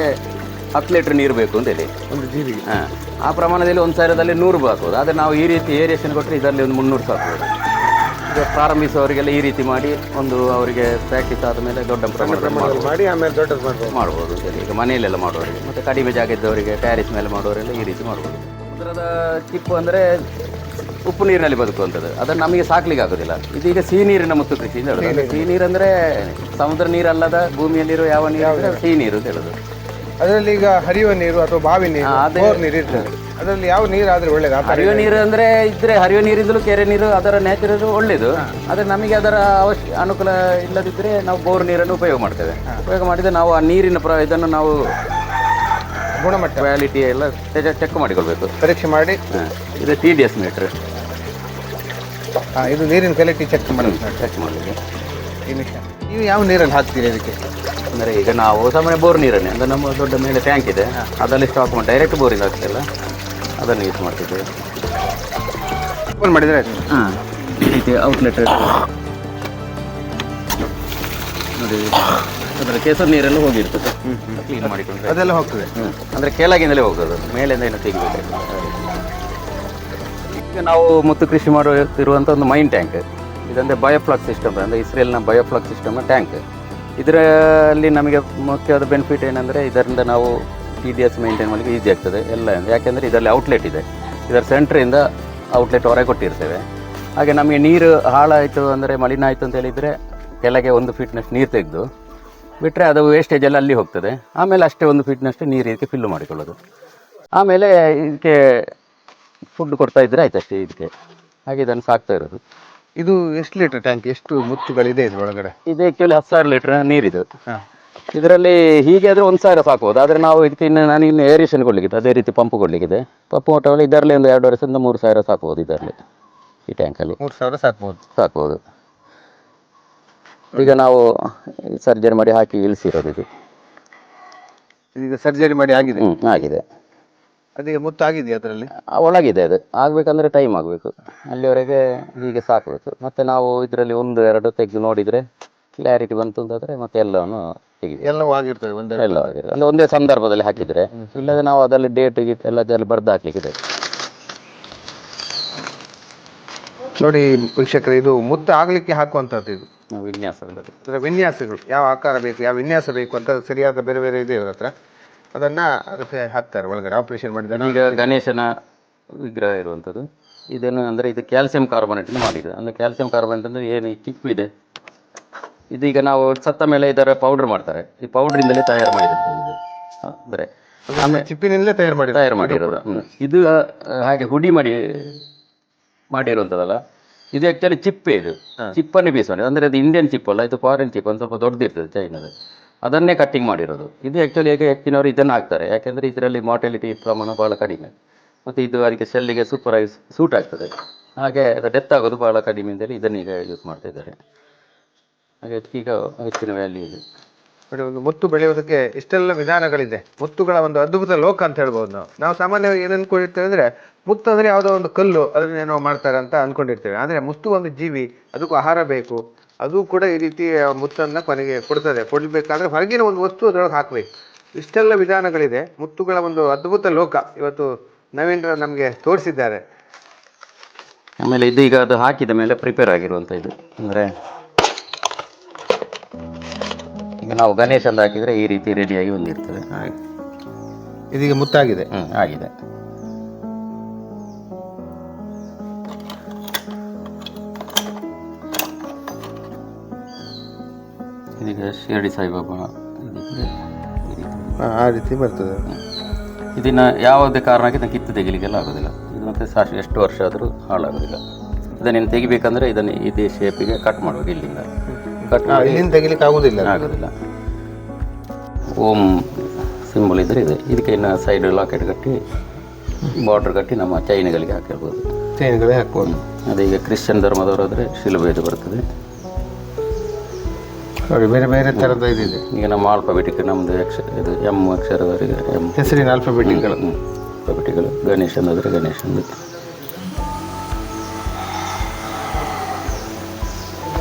ಹತ್ತು ಲೀಟ್ರ್ ನೀರು ಬೇಕು ಅಂತ ಹೇಳಿ. ಒಂದು ಜೀವಿಗೆ? ಹಾಂ. ಆ ಪ್ರಮಾಣದಲ್ಲಿ ಒಂದು ಸಾವಿರದಲ್ಲಿ ನೂರು ಬಾಕ್ಬೋದು ಆದರೆ ನಾವು ಈ ರೀತಿ ಏರಿಯೇಷನ್ ಕೊಟ್ಟರೆ ಇದರಲ್ಲಿ ಒಂದು ಮುನ್ನೂರು ಸಾಕ್ಬೋದು. ಈಗ ಪ್ರಾರಂಭಿಸುವವರಿಗೆಲ್ಲ ಈ ರೀತಿ ಮಾಡಿ ಒಂದು ಅವರಿಗೆ ಪ್ರ್ಯಾಕ್ಟೀಸ್ ಆದ ಮೇಲೆ ದೊಡ್ಡ ಪ್ರಮಾಣದಲ್ಲಿ ಮಾಡಿ ಆಮೇಲೆ ದೊಡ್ಡದು ಮಾಡ್ಬೋದು. ಅಂತೇಳಿ ಈಗ ಮನೆಯಲ್ಲೆಲ್ಲ ಮಾಡುವವರಿಗೆ ಮತ್ತು ಕಡಿಮೆ ಜಾಗ ಇದ್ದವರಿಗೆ ಟ್ಯಾರಿಸ್ ಮೇಲೆ ಮಾಡುವವರೆಲ್ಲ ಈ ರೀತಿ ಮಾಡ್ಬೋದು. ಸಮುದ್ರದ ಚಿಪ್ಪು ಅಂದರೆ ಉಪ್ಪು ನೀರಿನಲ್ಲಿ ಬದುಕುವಂಥದ್ದು ಅದನ್ನು ನಮಗೆ ಸಾಕ್ಲಿಕ್ಕೆ ಆಗೋದಿಲ್ಲ. ಇದೀಗ ಸಿಹಿ ನೀರಿನ ಮುತ್ತು ಕೃಷಿ ಅಂತ ಹೇಳೋದು ಸಿಹಿ ನೀರು ಅಂದರೆ ಸಮುದ್ರ ನೀರಲ್ಲದ ಭೂಮಿಯಲ್ಲಿರೋ ಯಾವ ನೀರು ಸಿಹಿ ನೀರು ಅಂತ ಹೇಳೋದು. ಅದರಲ್ಲಿ ಈಗ ಹರಿಯುವ ನೀರು ಅಥವಾ ಬಾವಿ ನೀರು ಬೋರ್ ನೀರು ಇರ್ತದೆ. ಅದರಲ್ಲಿ ಯಾವ ನೀರು ಆದರೆ ಒಳ್ಳೇದು? ಹರಿಯುವ ನೀರು ಅಂದರೆ ಇದ್ರೆ ಹರಿಯುವ ನೀರಿಂದಲೂ ಕೆರೆ ನೀರು ಅದರ ನ್ಯಾಚುರಲ್ ಒಳ್ಳೆಯದು ಆದರೆ ನಮಗೆ ಅದರ ಅವಶ್ಯ ಅನುಕೂಲ ಇಲ್ಲದಿದ್ದರೆ ನಾವು ಬೋರ್ ನೀರನ್ನು ಉಪಯೋಗ ಮಾಡ್ತೇವೆ. ಉಪಯೋಗ ಮಾಡಿದರೆ ನಾವು ಆ ನೀರಿನ ಪ್ರ ಇದನ್ನು ನಾವು ಗುಣಮಟ್ಟ. ಕ್ವಾಲಿಟಿ ಎಲ್ಲ ಚೆಕ್ ಮಾಡಿಕೊಳ್ಬೇಕು. ಪರೀಕ್ಷೆ ಮಾಡಿ. ಇದು ಟಿ ಡಿ ಎಸ್ ಮೀಟ್ರ್ ಹಾ, ಇದು ನೀರಿನ ಕ್ವಾಲಿಟಿ ಚೆಕ್ ಮಾಡೋದು ಸರ್ ಚೆಕ್ ಮಾಡಲಿಕ್ಕೆ ನಿಮಿಷ. ನೀವು ಯಾವ ನೀರಲ್ಲಿ ಹಾಕ್ತೀರಿ ಅದಕ್ಕೆ? ಅಂದರೆ ಈಗ ನಾವು ಸಾಮಾನ್ಯ ಬೋರ್ ನೀರನ್ನೇ ಅಂದರೆ ನಮ್ಮ ದೊಡ್ಡ ಮೇಲೆ ಟ್ಯಾಂಕ್ ಇದೆ. ಅದರಲ್ಲಿ ಸ್ಟಾಕ್ ಮಾಡಿ ಡೈರೆಕ್ಟ್ ಬೋರಿಂದ ಆಗ್ತಿಲ್ಲ ಅದನ್ನು ಯೂಸ್ ಮಾಡ್ತಿದ್ದೇವೆ. ಓಪನ್ ಮಾಡಿದರೆ ಹಾಂ. ಈ ರೀತಿ ಔಟ್ಲೆಟ್ ನೋಡಿ ಅದರ ಕೆಸರು ನೀರೆಲ್ಲ ಹೋಗಿರ್ತದೆ. ಕ್ಲೀನ್ ಮಾಡಿಕೊಂಡ್ರೆ. ಅದೆಲ್ಲ ಹೋಗ್ತದೆ? ಅಂದರೆ ಅಂದ್ರೆ ಕೆಳಗಿಂದಲೇ ಹೋಗೋದು. ಮೇಲಿಂದ ಏನು ತೆಗಿಬೇಕು. ಈಗ ನಾವು ಮುತ್ತು ಕೃಷಿ ಮಾಡುತ್ತಿರುವಂಥ ಒಂದು ಮೈನ್ ಟ್ಯಾಂಕ್. ಇದಂದರೆ ಬಯೋಫ್ಲಾಕ್ ಸಿಸ್ಟಮ್ ಅಂದರೆ ಇಸ್ರೇಲ್ನ ಬಯೋಫ್ಲಾಕ್ ಸಿಸ್ಟಮ್ನ ಟ್ಯಾಂಕ್. ಇದರಲ್ಲಿ ನಮಗೆ ಮುಖ್ಯವಾದ ಬೆನಿಫಿಟ್ ಏನಂದರೆ ಇದರಿಂದ ನಾವು ಟಿ ಡಿ ಎಸ್ ಮೇಂಟೈನ್ ಮಾಡಲಿಕ್ಕೆ ಈಸಿ ಆಗ್ತದೆ. ಎಲ್ಲ ಯಾಕೆಂದರೆ ಇದರಲ್ಲಿ ಔಟ್ಲೆಟ್ ಇದೆ. ಇದರ ಸೆಂಟ್ರಿಂದ ಔಟ್ಲೆಟ್ ಹೊರಗೆ ಕೊಟ್ಟಿರ್ತೇವೆ. ಹಾಗೆ ನಮಗೆ ನೀರು ಹಾಳಾಯಿತು ಅಂದರೆ ಮಲಿನ ಆಯಿತು ಅಂತ ಹೇಳಿದರೆ ಕೆಳಗೆ ಒಂದು ಫೀಟ್ನಷ್ಟು ನೀರು ತೆಗೆದು ಬಿಟ್ಟರೆ ಅದು ವೇಸ್ಟೇಜ್ ಎಲ್ಲ ಅಲ್ಲಿ ಹೋಗ್ತದೆ. ಆಮೇಲೆ ಅಷ್ಟೇ ಒಂದು ಫೀಟ್ನಷ್ಟು ನೀರು ಇದಕ್ಕೆ ಫಿಲ್ಲು ಮಾಡಿಕೊಳ್ಳೋದು. ಆಮೇಲೆ ಇದಕ್ಕೆ ಫುಡ್ ಕೊಡ್ತಾ ಇದ್ರೆ ಆಯ್ತು ಅಷ್ಟೇ ಇದಕ್ಕೆ. ಹಾಗೆ ಇದನ್ನು ಸಾಕ್ತಾ ಇರೋದು. ಇದು ಎಷ್ಟು ಲೀಟರ್ ಟ್ಯಾಂಕ್ ಎಷ್ಟು ಮುತ್ತುಗಳಿದೆ ಇದು ಒಳಗಡೆ ಇದು ಆ್ಯಕ್ಚುಲಿ ಹತ್ತು ಸಾವಿರ ಲೀಟ್ರ್ ನೀರಿದು. ಇದರಲ್ಲಿ ಹೀಗೆ ಆದರೆ ಒಂದು ಸಾವಿರ ಸಾಕ್ಬೋದು. ಆದರೆ ನಾವು ಇದಕ್ಕೆ ಇನ್ನು ನಾನು ಇನ್ನು ಏರಿಯೇಷನ್ ಕೊಡಲಿಕ್ಕಿದೆ. ಅದೇ ರೀತಿ ಪಂಪ್ ಕೊಡಲಿಕ್ಕಿದೆ. ಪಂಪ್ ಮೋಟರಲ್ಲಿ ಇದರಲ್ಲಿ ಒಂದು ಎರಡು ವರ್ಷದಿಂದ ಮೂರು ಸಾವಿರ ಸಾಕ್ಬೋದು ಇದರಲ್ಲಿ ಈ ಟ್ಯಾಂಕಲ್ಲಿ ಮೂರು ಸಾವಿರ ಸಾಕ್ಬೋದು. ಸಾಕ್ಬೋದು. ಈಗ ನಾವು ಸರ್ಜರಿ ಮಾಡಿ ಹಾಕಿ ಇಳಿಸಿರೋದು ಇದು. ಈಗ ಸರ್ಜರಿ ಮಾಡಿ ಆಗಿದೆ. ಹ್ಞೂ ಆಗಿದೆ. ಮುತ್ತು ಆಗಿದೆಯಾ ಅದರಲ್ಲಿ? ಒಳಗಿದೆ ಅದು. ಆಗಬೇಕಂದ್ರೆ ಟೈಮ್ ಆಗಬೇಕು. ಅಲ್ಲಿವರೆಗೆ ಹೀಗೆ ಸಾಕಬೇಕು ಮತ್ತೆ ನಾವು ಇದರಲ್ಲಿ ಒಂದು ಎರಡು ತೆಗೆದು ನೋಡಿದರೆ ಕ್ಲಾರಿಟಿ ಬಂತು ಅಂತಂದರೆ ಮತ್ತೆ ಎಲ್ಲವನ್ನು ತೆಗೆದು ಎಲ್ಲವೂ ಆಗಿರ್ತದೆ ಒಂದೇ ಎಲ್ಲ ಆಗಿದೆ ಅಂದ್ರೆ ಒಂದೇ ಸಂದರ್ಭದಲ್ಲಿ ಹಾಕಿದರೆ. ಇಲ್ಲದೆ ನಾವು ಅದರಲ್ಲಿ ಡೇಟ್ ಗೀಟ್ ಎಲ್ಲ ಅದರಲ್ಲಿ ಬರ್ದು ಹಾಕ್ಲಿಕ್ಕಿದೆ ನೋಡಿ ವೀಕ್ಷಕರೇ ಇದು ಮುತ್ತು ಆಗ್ಲಿಕ್ಕೆ ಹಾಕುವಂಥದ್ದು ಇದು. ವಿನ್ಯಾಸ ಅದರ ವಿನ್ಯಾಸಗಳು. ಯಾವ ಆಕಾರ ಬೇಕು ಯಾವ ವಿನ್ಯಾಸ ಬೇಕು ಅಂತ ಸರಿಯಾದ ಬೇರೆ ಬೇರೆ ಇದೆ ಇವ್ರ ಹತ್ರ. ಅದನ್ನ ಹಾಕ್ತಾರೆ. ಒಳಗಡೆ ಆಪರೇಷನ್ ಮಾಡಿದ ಈಗ ಗಣೇಶನ ವಿಗ್ರಹ ಇರುವಂಥದ್ದು ಇದೇನು ಅಂದರೆ ಇದು ಕ್ಯಾಲ್ಸಿಯಂ ಕಾರ್ಬನೇಟ್ ಮಾಡಿದೆ ಅಂದರೆ ಕ್ಯಾಲ್ಸಿಯಂ ಕಾರ್ಬನೇಟ್ ಅಂದರೆ ಏನು ಈ ಚಿಪ್ಪು ಇದೆ. ಇದೀಗ ನಾವು ಸತ್ತ ಮೇಲೆ ಇದರ ಪೌಡರ್ ಮಾಡ್ತಾರೆ. ಈ ಪೌಡ್ರಿಂದಲೇ ತಯಾರು ಮಾಡಿದ್ರೆ ಇದು. ಅಂದರೆ ಚಿಪ್ಪಿನಿಂದಲೇ ತಯಾರು ಮಾಡಿ ತಯಾರು ಮಾಡಿರೋದು. ಹ್ಮ್. ಇದು ಆ, ಹಾಗೆ ಹುಡಿ ಮಾಡಿ ಮಾಡಿರುವಂಥದ್ದಲ್ಲ. ಇದು ಆ್ಯಕ್ಚುಲಿ ಚಿಪ್ಪೆ ಇದು. ಚಿಪ್ಪನ್ನು ಪೀಸ್ ಮಾಡಿ ಅಂದರೆ ಅದು ಇಂಡಿಯನ್ ಚಿಪ್ ಅಲ್ಲ ಇದು ಫಾರಿನ್ ಚಿಪ್ ಒಂದು ಸ್ವಲ್ಪ ದೊಡ್ಡದಿರ್ತದೆ ಚೈನದು ಅದನ್ನೇ ಕಟ್ಟಿಂಗ್ ಮಾಡಿರೋದು. ಇದು ಆ್ಯಕ್ಚುಲಿ ಈಗ ಹೆಚ್ಚಿನವರು ಇದನ್ನು ಹಾಕ್ತಾರೆ. ಯಾಕೆಂದರೆ ಇದರಲ್ಲಿ ಮಾರ್ಟಾಲಿಟಿ ಪ್ರಮಾಣ ಭಾಳ ಕಡಿಮೆ. ಮತ್ತು ಇದು ಅದಕ್ಕೆ ಸೆಲ್ಲಿಗೆ ಸೂಪರ್ ಆಗಿ ಸೂಟ್ ಆಗ್ತದೆ. ಹಾಗೆ ಅದು ಡೆತ್ ಆಗೋದು ಭಾಳ ಕಡಿಮೆ ಅಂತೇಳಿ ಇದನ್ನು ಈಗ ಯೂಸ್ ಮಾಡ್ತಾ ಇದ್ದಾರೆ. ಹಾಗೆ ಈಗ ಹೆಚ್ಚಿನ ವ್ಯಾಲ್ಯೂ ಇದೆ. ಒಂದು ಮುತ್ತು ಬೆಳೆಯೋದಕ್ಕೆ ಇಷ್ಟೆಲ್ಲ ವಿಧಾನಗಳಿದೆ. ಮುತ್ತುಗಳ ಒಂದು ಅದ್ಭುತ ಲೋಕ ಅಂತ ಹೇಳ್ಬೋದು ನಾವು. ನಾವು ಸಾಮಾನ್ಯವಾಗಿ ಏನು ಅನ್ಕೊಂಡಿರ್ತೇವೆ ಅಂದರೆ, ಮುತ್ತು ಅಂದರೆ ಯಾವುದೋ ಒಂದು ಕಲ್ಲು, ಅದನ್ನೇನೋ ಮಾಡ್ತಾರೆ ಅಂತ ಅಂದ್ಕೊಂಡಿರ್ತೇವೆ ಆದರೆ ಮುತ್ತು ಒಂದು ಜೀವಿ, ಅದಕ್ಕೂ ಆಹಾರ ಬೇಕು ಅದು ಕೂಡ ಈ ರೀತಿ ಮುತ್ತನ್ನು ಕೊನೆಗೆ ಕೊಡ್ತದೆ. ಕೊಡಬೇಕಾದ್ರೆ ಹೊರಗಿನ ಒಂದು ವಸ್ತು ಅದರೊಳಗೆ ಹಾಕಬೇಕು. ಇಷ್ಟೆಲ್ಲ ವಿಧಾನಗಳಿದೆ. ಮುತ್ತುಗಳ ಒಂದು ಅದ್ಭುತ ಲೋಕ ಇವತ್ತು ನವೀನರ ನಮಗೆ ತೋರಿಸಿದ್ದಾರೆ. ಆಮೇಲೆ ಇದು ಈಗ ಅದು ಹಾಕಿದ ಮೇಲೆ ಪ್ರಿಪೇರ್ ಆಗಿರುವಂಥ ಇದು. ಅಂದರೆ ಈಗ ನಾವು ಗಣೇಶ ಅಂತ ಹಾಕಿದರೆ ಈ ರೀತಿ ರೆಡಿಯಾಗಿ ಬಂದಿರ್ತದೆ ಇದೀಗ ಮುತ್ತಾಗಿದೆ. ಹ್ಞೂ ಆಗಿದೆ. ಇದೀಗ ಶಿರಡಿ ಸಾಯಿಬಾಬಾ ಇದಕ್ಕೆ. ಆ, ರೀತಿ ಬರ್ತದೆ. ಇದನ್ನ ಯಾವುದೇ ಕಾರಣಕ್ಕೆ ಇದನ್ನು ಕಿತ್ತು ತೆಗಿಲಿಕ್ಕೆಲ್ಲ ಆಗೋದಿಲ್ಲ. ಇದು ಮತ್ತೆ ಸಾ ಎಷ್ಟು ವರ್ಷ ಆದರೂ ಹಾಳಾಗೋದಿಲ್ಲ. ಇದನ್ನೇನು ತೆಗಿಬೇಕಂದ್ರೆ ಇದನ್ನು ಇದೇ ಶೇಪಿಗೆ ಕಟ್ ಮಾಡಬೇಕು ಇಲ್ಲಿಂದ. ಕಟ್ ಮಾಡಿ ಇಲ್ಲಿಂದ ತೆಗಿಲಿಕ್ಕೆ ಆಗೋದಿಲ್ಲ. ಆಗೋದಿಲ್ಲ. ಓಂ ಸಿಂಬಲ್ ಇದ್ರೆ ಇದೆ. ಇದಕ್ಕೆ ಇನ್ನು ಸೈಡ್ ಲಾಕೆಟ್ ಕಟ್ಟಿ ಬಾರ್ಡರ್ ಕಟ್ಟಿ ನಮ್ಮ ಚೈನ್ಗಳಿಗೆ ಹಾಕಿರ್ಬೋದು. ಚೈನ್ಗಳೇ ಹಾಕ್ಬೋದು. ಅದೇ ಈಗ ಕ್ರಿಶ್ಚಿಯನ್ ಧರ್ಮದವರಾದರೆ ಶಿಲುಬೆ ಇದು ಬರ್ತದೆ. ನೋಡಿ ಬೇರೆ ಬೇರೆ ಥರದ ಇದಿದೆ ಈಗ ನಮ್ಮ ಆಲ್ಫಾಬೆಟಿಕ್ ನಮ್ಮದು ಅಕ್ಷ ಇದು ಎಂ ಅಕ್ಷರದವರೆಗೆ ಎಂ ಹೆಸರಿನ ಆಲ್ಫಾಬೆಟಿಕ್ಗಳು ಆಲ್ಫಾಬೆಟಿಕ್ಗಳು ಗಣೇಶನ್ ಆದರೆ ಗಣೇಶಂದು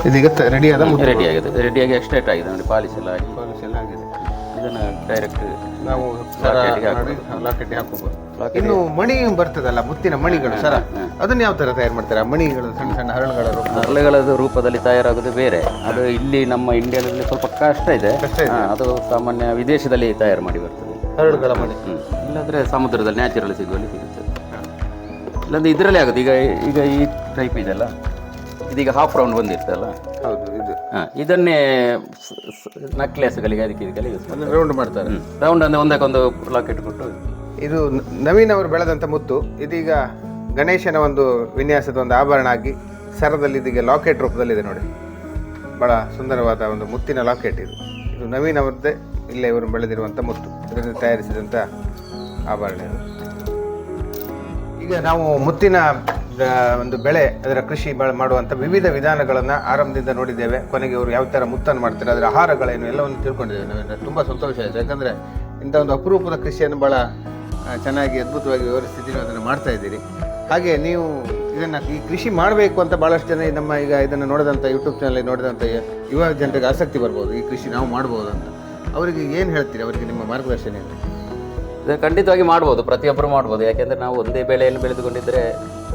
ಇದೀಗ ರೆಡಿ ಆದ ರೆಡಿ ಆಗಿದೆ. ರೆಡಿಯಾಗಿ ಎಕ್ಸ್ಟ್ರೇಟ್ ಆಗಿದೆ. ನೋಡಿ ಪಾಲಿಶ್ ಎಲ್ಲ ಆಗಿ ಪಾಲಿಶ್ ಎಲ್ಲ ಆಗಿದೆ. ಇದನ್ನು ಡೈರೆಕ್ಟ್ ನಾವು ಲಾಕೆಟ್ಗೆ ಲಾಕೆಟ್ಗೆ ಹಾಕೋಬಹುದು ಇನ್ನು ಮಣಿ ಬರ್ತದಲ್ಲ ಮುತ್ತಿನ ಮಣಿಗಳು ಸರ? ಅದನ್ನ ಯಾವ ತರ ತಯಾರು ಮಾಡ್ತಾರೆ? ಆ ಮಣಿಗಳು ಸಣ್ಣ ಸಣ್ಣ ಹರಳುಗಳ ರೂಪ? ಹರಳೆಗಳ ರೂಪದಲ್ಲಿ ತಯಾರಾಗೋದು ಬೇರೆ. ಅದು ಇಲ್ಲಿ ನಮ್ಮ ಇಂಡಿಯಾದಲ್ಲಿ ಸ್ವಲ್ಪ ಕಷ್ಟ ಇದೆ. ಹಾ, ಅದು ಸಾಮಾನ್ಯ ವಿದೇಶದಲ್ಲಿ ತಯಾರು ಮಾಡಿ ಬರ್ತದೆ. ಹರಳುಗಳ ಮಣಿ. ಹ್ಮ್. ಇಲ್ಲಾಂದ್ರೆ ಸಮುದ್ರದಲ್ಲಿ ನ್ಯಾಚುರಲ್ ಸಿಗುವಲ್ಲಿ ಸಿಗುತ್ತೆ. ಇಲ್ಲಾಂದ್ರೆ ಇದರಲ್ಲೇ ಆಗುತ್ತೆ ಈಗ ಈಗ ಈ ಟೈಪ್ ಇದೆಲ್ಲ ಇದೀಗ ಹಾಫ್ ರೌಂಡ್ ಬಂದಿರ್ತಲ್ಲ ಹೌದು. ಇದನ್ನೇ ನಕ್ಲೆಸ್ಗಳಿಗೆ ಅದಕ್ಕೆ ಇದಕ್ಕೆಲ್ಲ ಯೂಸ್ ಮಾಡ್ತಾರೆ. ರೌಂಡ್ ಮಾಡ್ತಾರೆ ರೌಂಡ್ ಅಂದರೆ ಒಂದಕ್ಕೊಂದು ಲಾಕೆಟ್ ಕೊಟ್ಟು ಇದು ನವೀನ್ ಅವರು ಬೆಳೆದಂಥ ಮುತ್ತು ಇದೀಗ ಗಣೇಶನ ಒಂದು ವಿನ್ಯಾಸದ ಒಂದು ಆಭರಣ ಆಗಿ ಸರದಲ್ಲಿ ಇದೀಗ ಲಾಕೆಟ್ ರೂಪದಲ್ಲಿದೆ ನೋಡಿ. ಬಹಳ ಸುಂದರವಾದ ಒಂದು ಮುತ್ತಿನ ಲಾಕೆಟ್ ಇದು. ಇದು ನವೀನ್ ಅವರದ್ದೇ ಇಲ್ಲೇ ಇವರು ಬೆಳೆದಿರುವಂಥ ಮುತ್ತು. ಇದರಿಂದ ತಯಾರಿಸಿದಂಥ ಆಭರಣ ಇದು. ಈಗ ನಾವು ಮುತ್ತಿನ ಒಂದು ಬೆಳೆ, ಅದರ ಕೃಷಿ ಮಾಡುವಂತ ವಿವಿಧ ವಿಧಾನಗಳನ್ನು ಆರಂಭದಿಂದ ನೋಡಿದ್ದೇವೆ. ಕೊನೆಗೆ ಅವರು ಯಾವ ಥರ ಮುತ್ತನ್ನು ಮಾಡ್ತಾರೆ, ಅದರ ಆಹಾರಗಳೇನು, ಎಲ್ಲವನ್ನು ತಿಳ್ಕೊಂಡಿದ್ದೇವೆ ನಾವೆಲ್ಲ ತುಂಬ ಸಂತೋಷ ಆಯಿತು. ಯಾಕಂದರೆ ಇಂಥ ಒಂದು ಅಪರೂಪದ ಕೃಷಿಯನ್ನು ಭಾಳ ಚೆನ್ನಾಗಿ ಅದ್ಭುತವಾಗಿ ವಿವರಿಸ್ತಿದ್ದೀರಿ ಅದನ್ನು ಮಾಡ್ತಾ ಇದ್ದೀರಿ. ಹಾಗೆ ನೀವು ಇದನ್ನು ಈ ಕೃಷಿ ಮಾಡಬೇಕು ಅಂತ ಭಾಳಷ್ಟು ಜನ ನಮ್ಮ ಈಗ ಇದನ್ನು ನೋಡಿದಂಥ ಯೂಟ್ಯೂಬ್ ಚಾನಲ್ ನೋಡಿದಂಥ ಯುವ ಜನರಿಗೆ ಆಸಕ್ತಿ ಬರ್ಬೋದು. ಈ ಕೃಷಿ ನಾವು ಮಾಡ್ಬೋದು ಅಂತ. ಅವರಿಗೆ ಏನು ಹೇಳ್ತೀರಿ? ಅವರಿಗೆ ನಿಮ್ಮ ಮಾರ್ಗದರ್ಶನ ಏನು? ಇದು ಖಂಡಿತವಾಗಿ ಮಾಡ್ಬೋದು, ಪ್ರತಿಯೊಬ್ಬರು ಮಾಡ್ಬೋದು. ಯಾಕೆಂದರೆ ನಾವು ಒಂದೇ ಬೆಳೆಯನ್ನು ಬೆಳೆದುಕೊಂಡಿದ್ದರೆ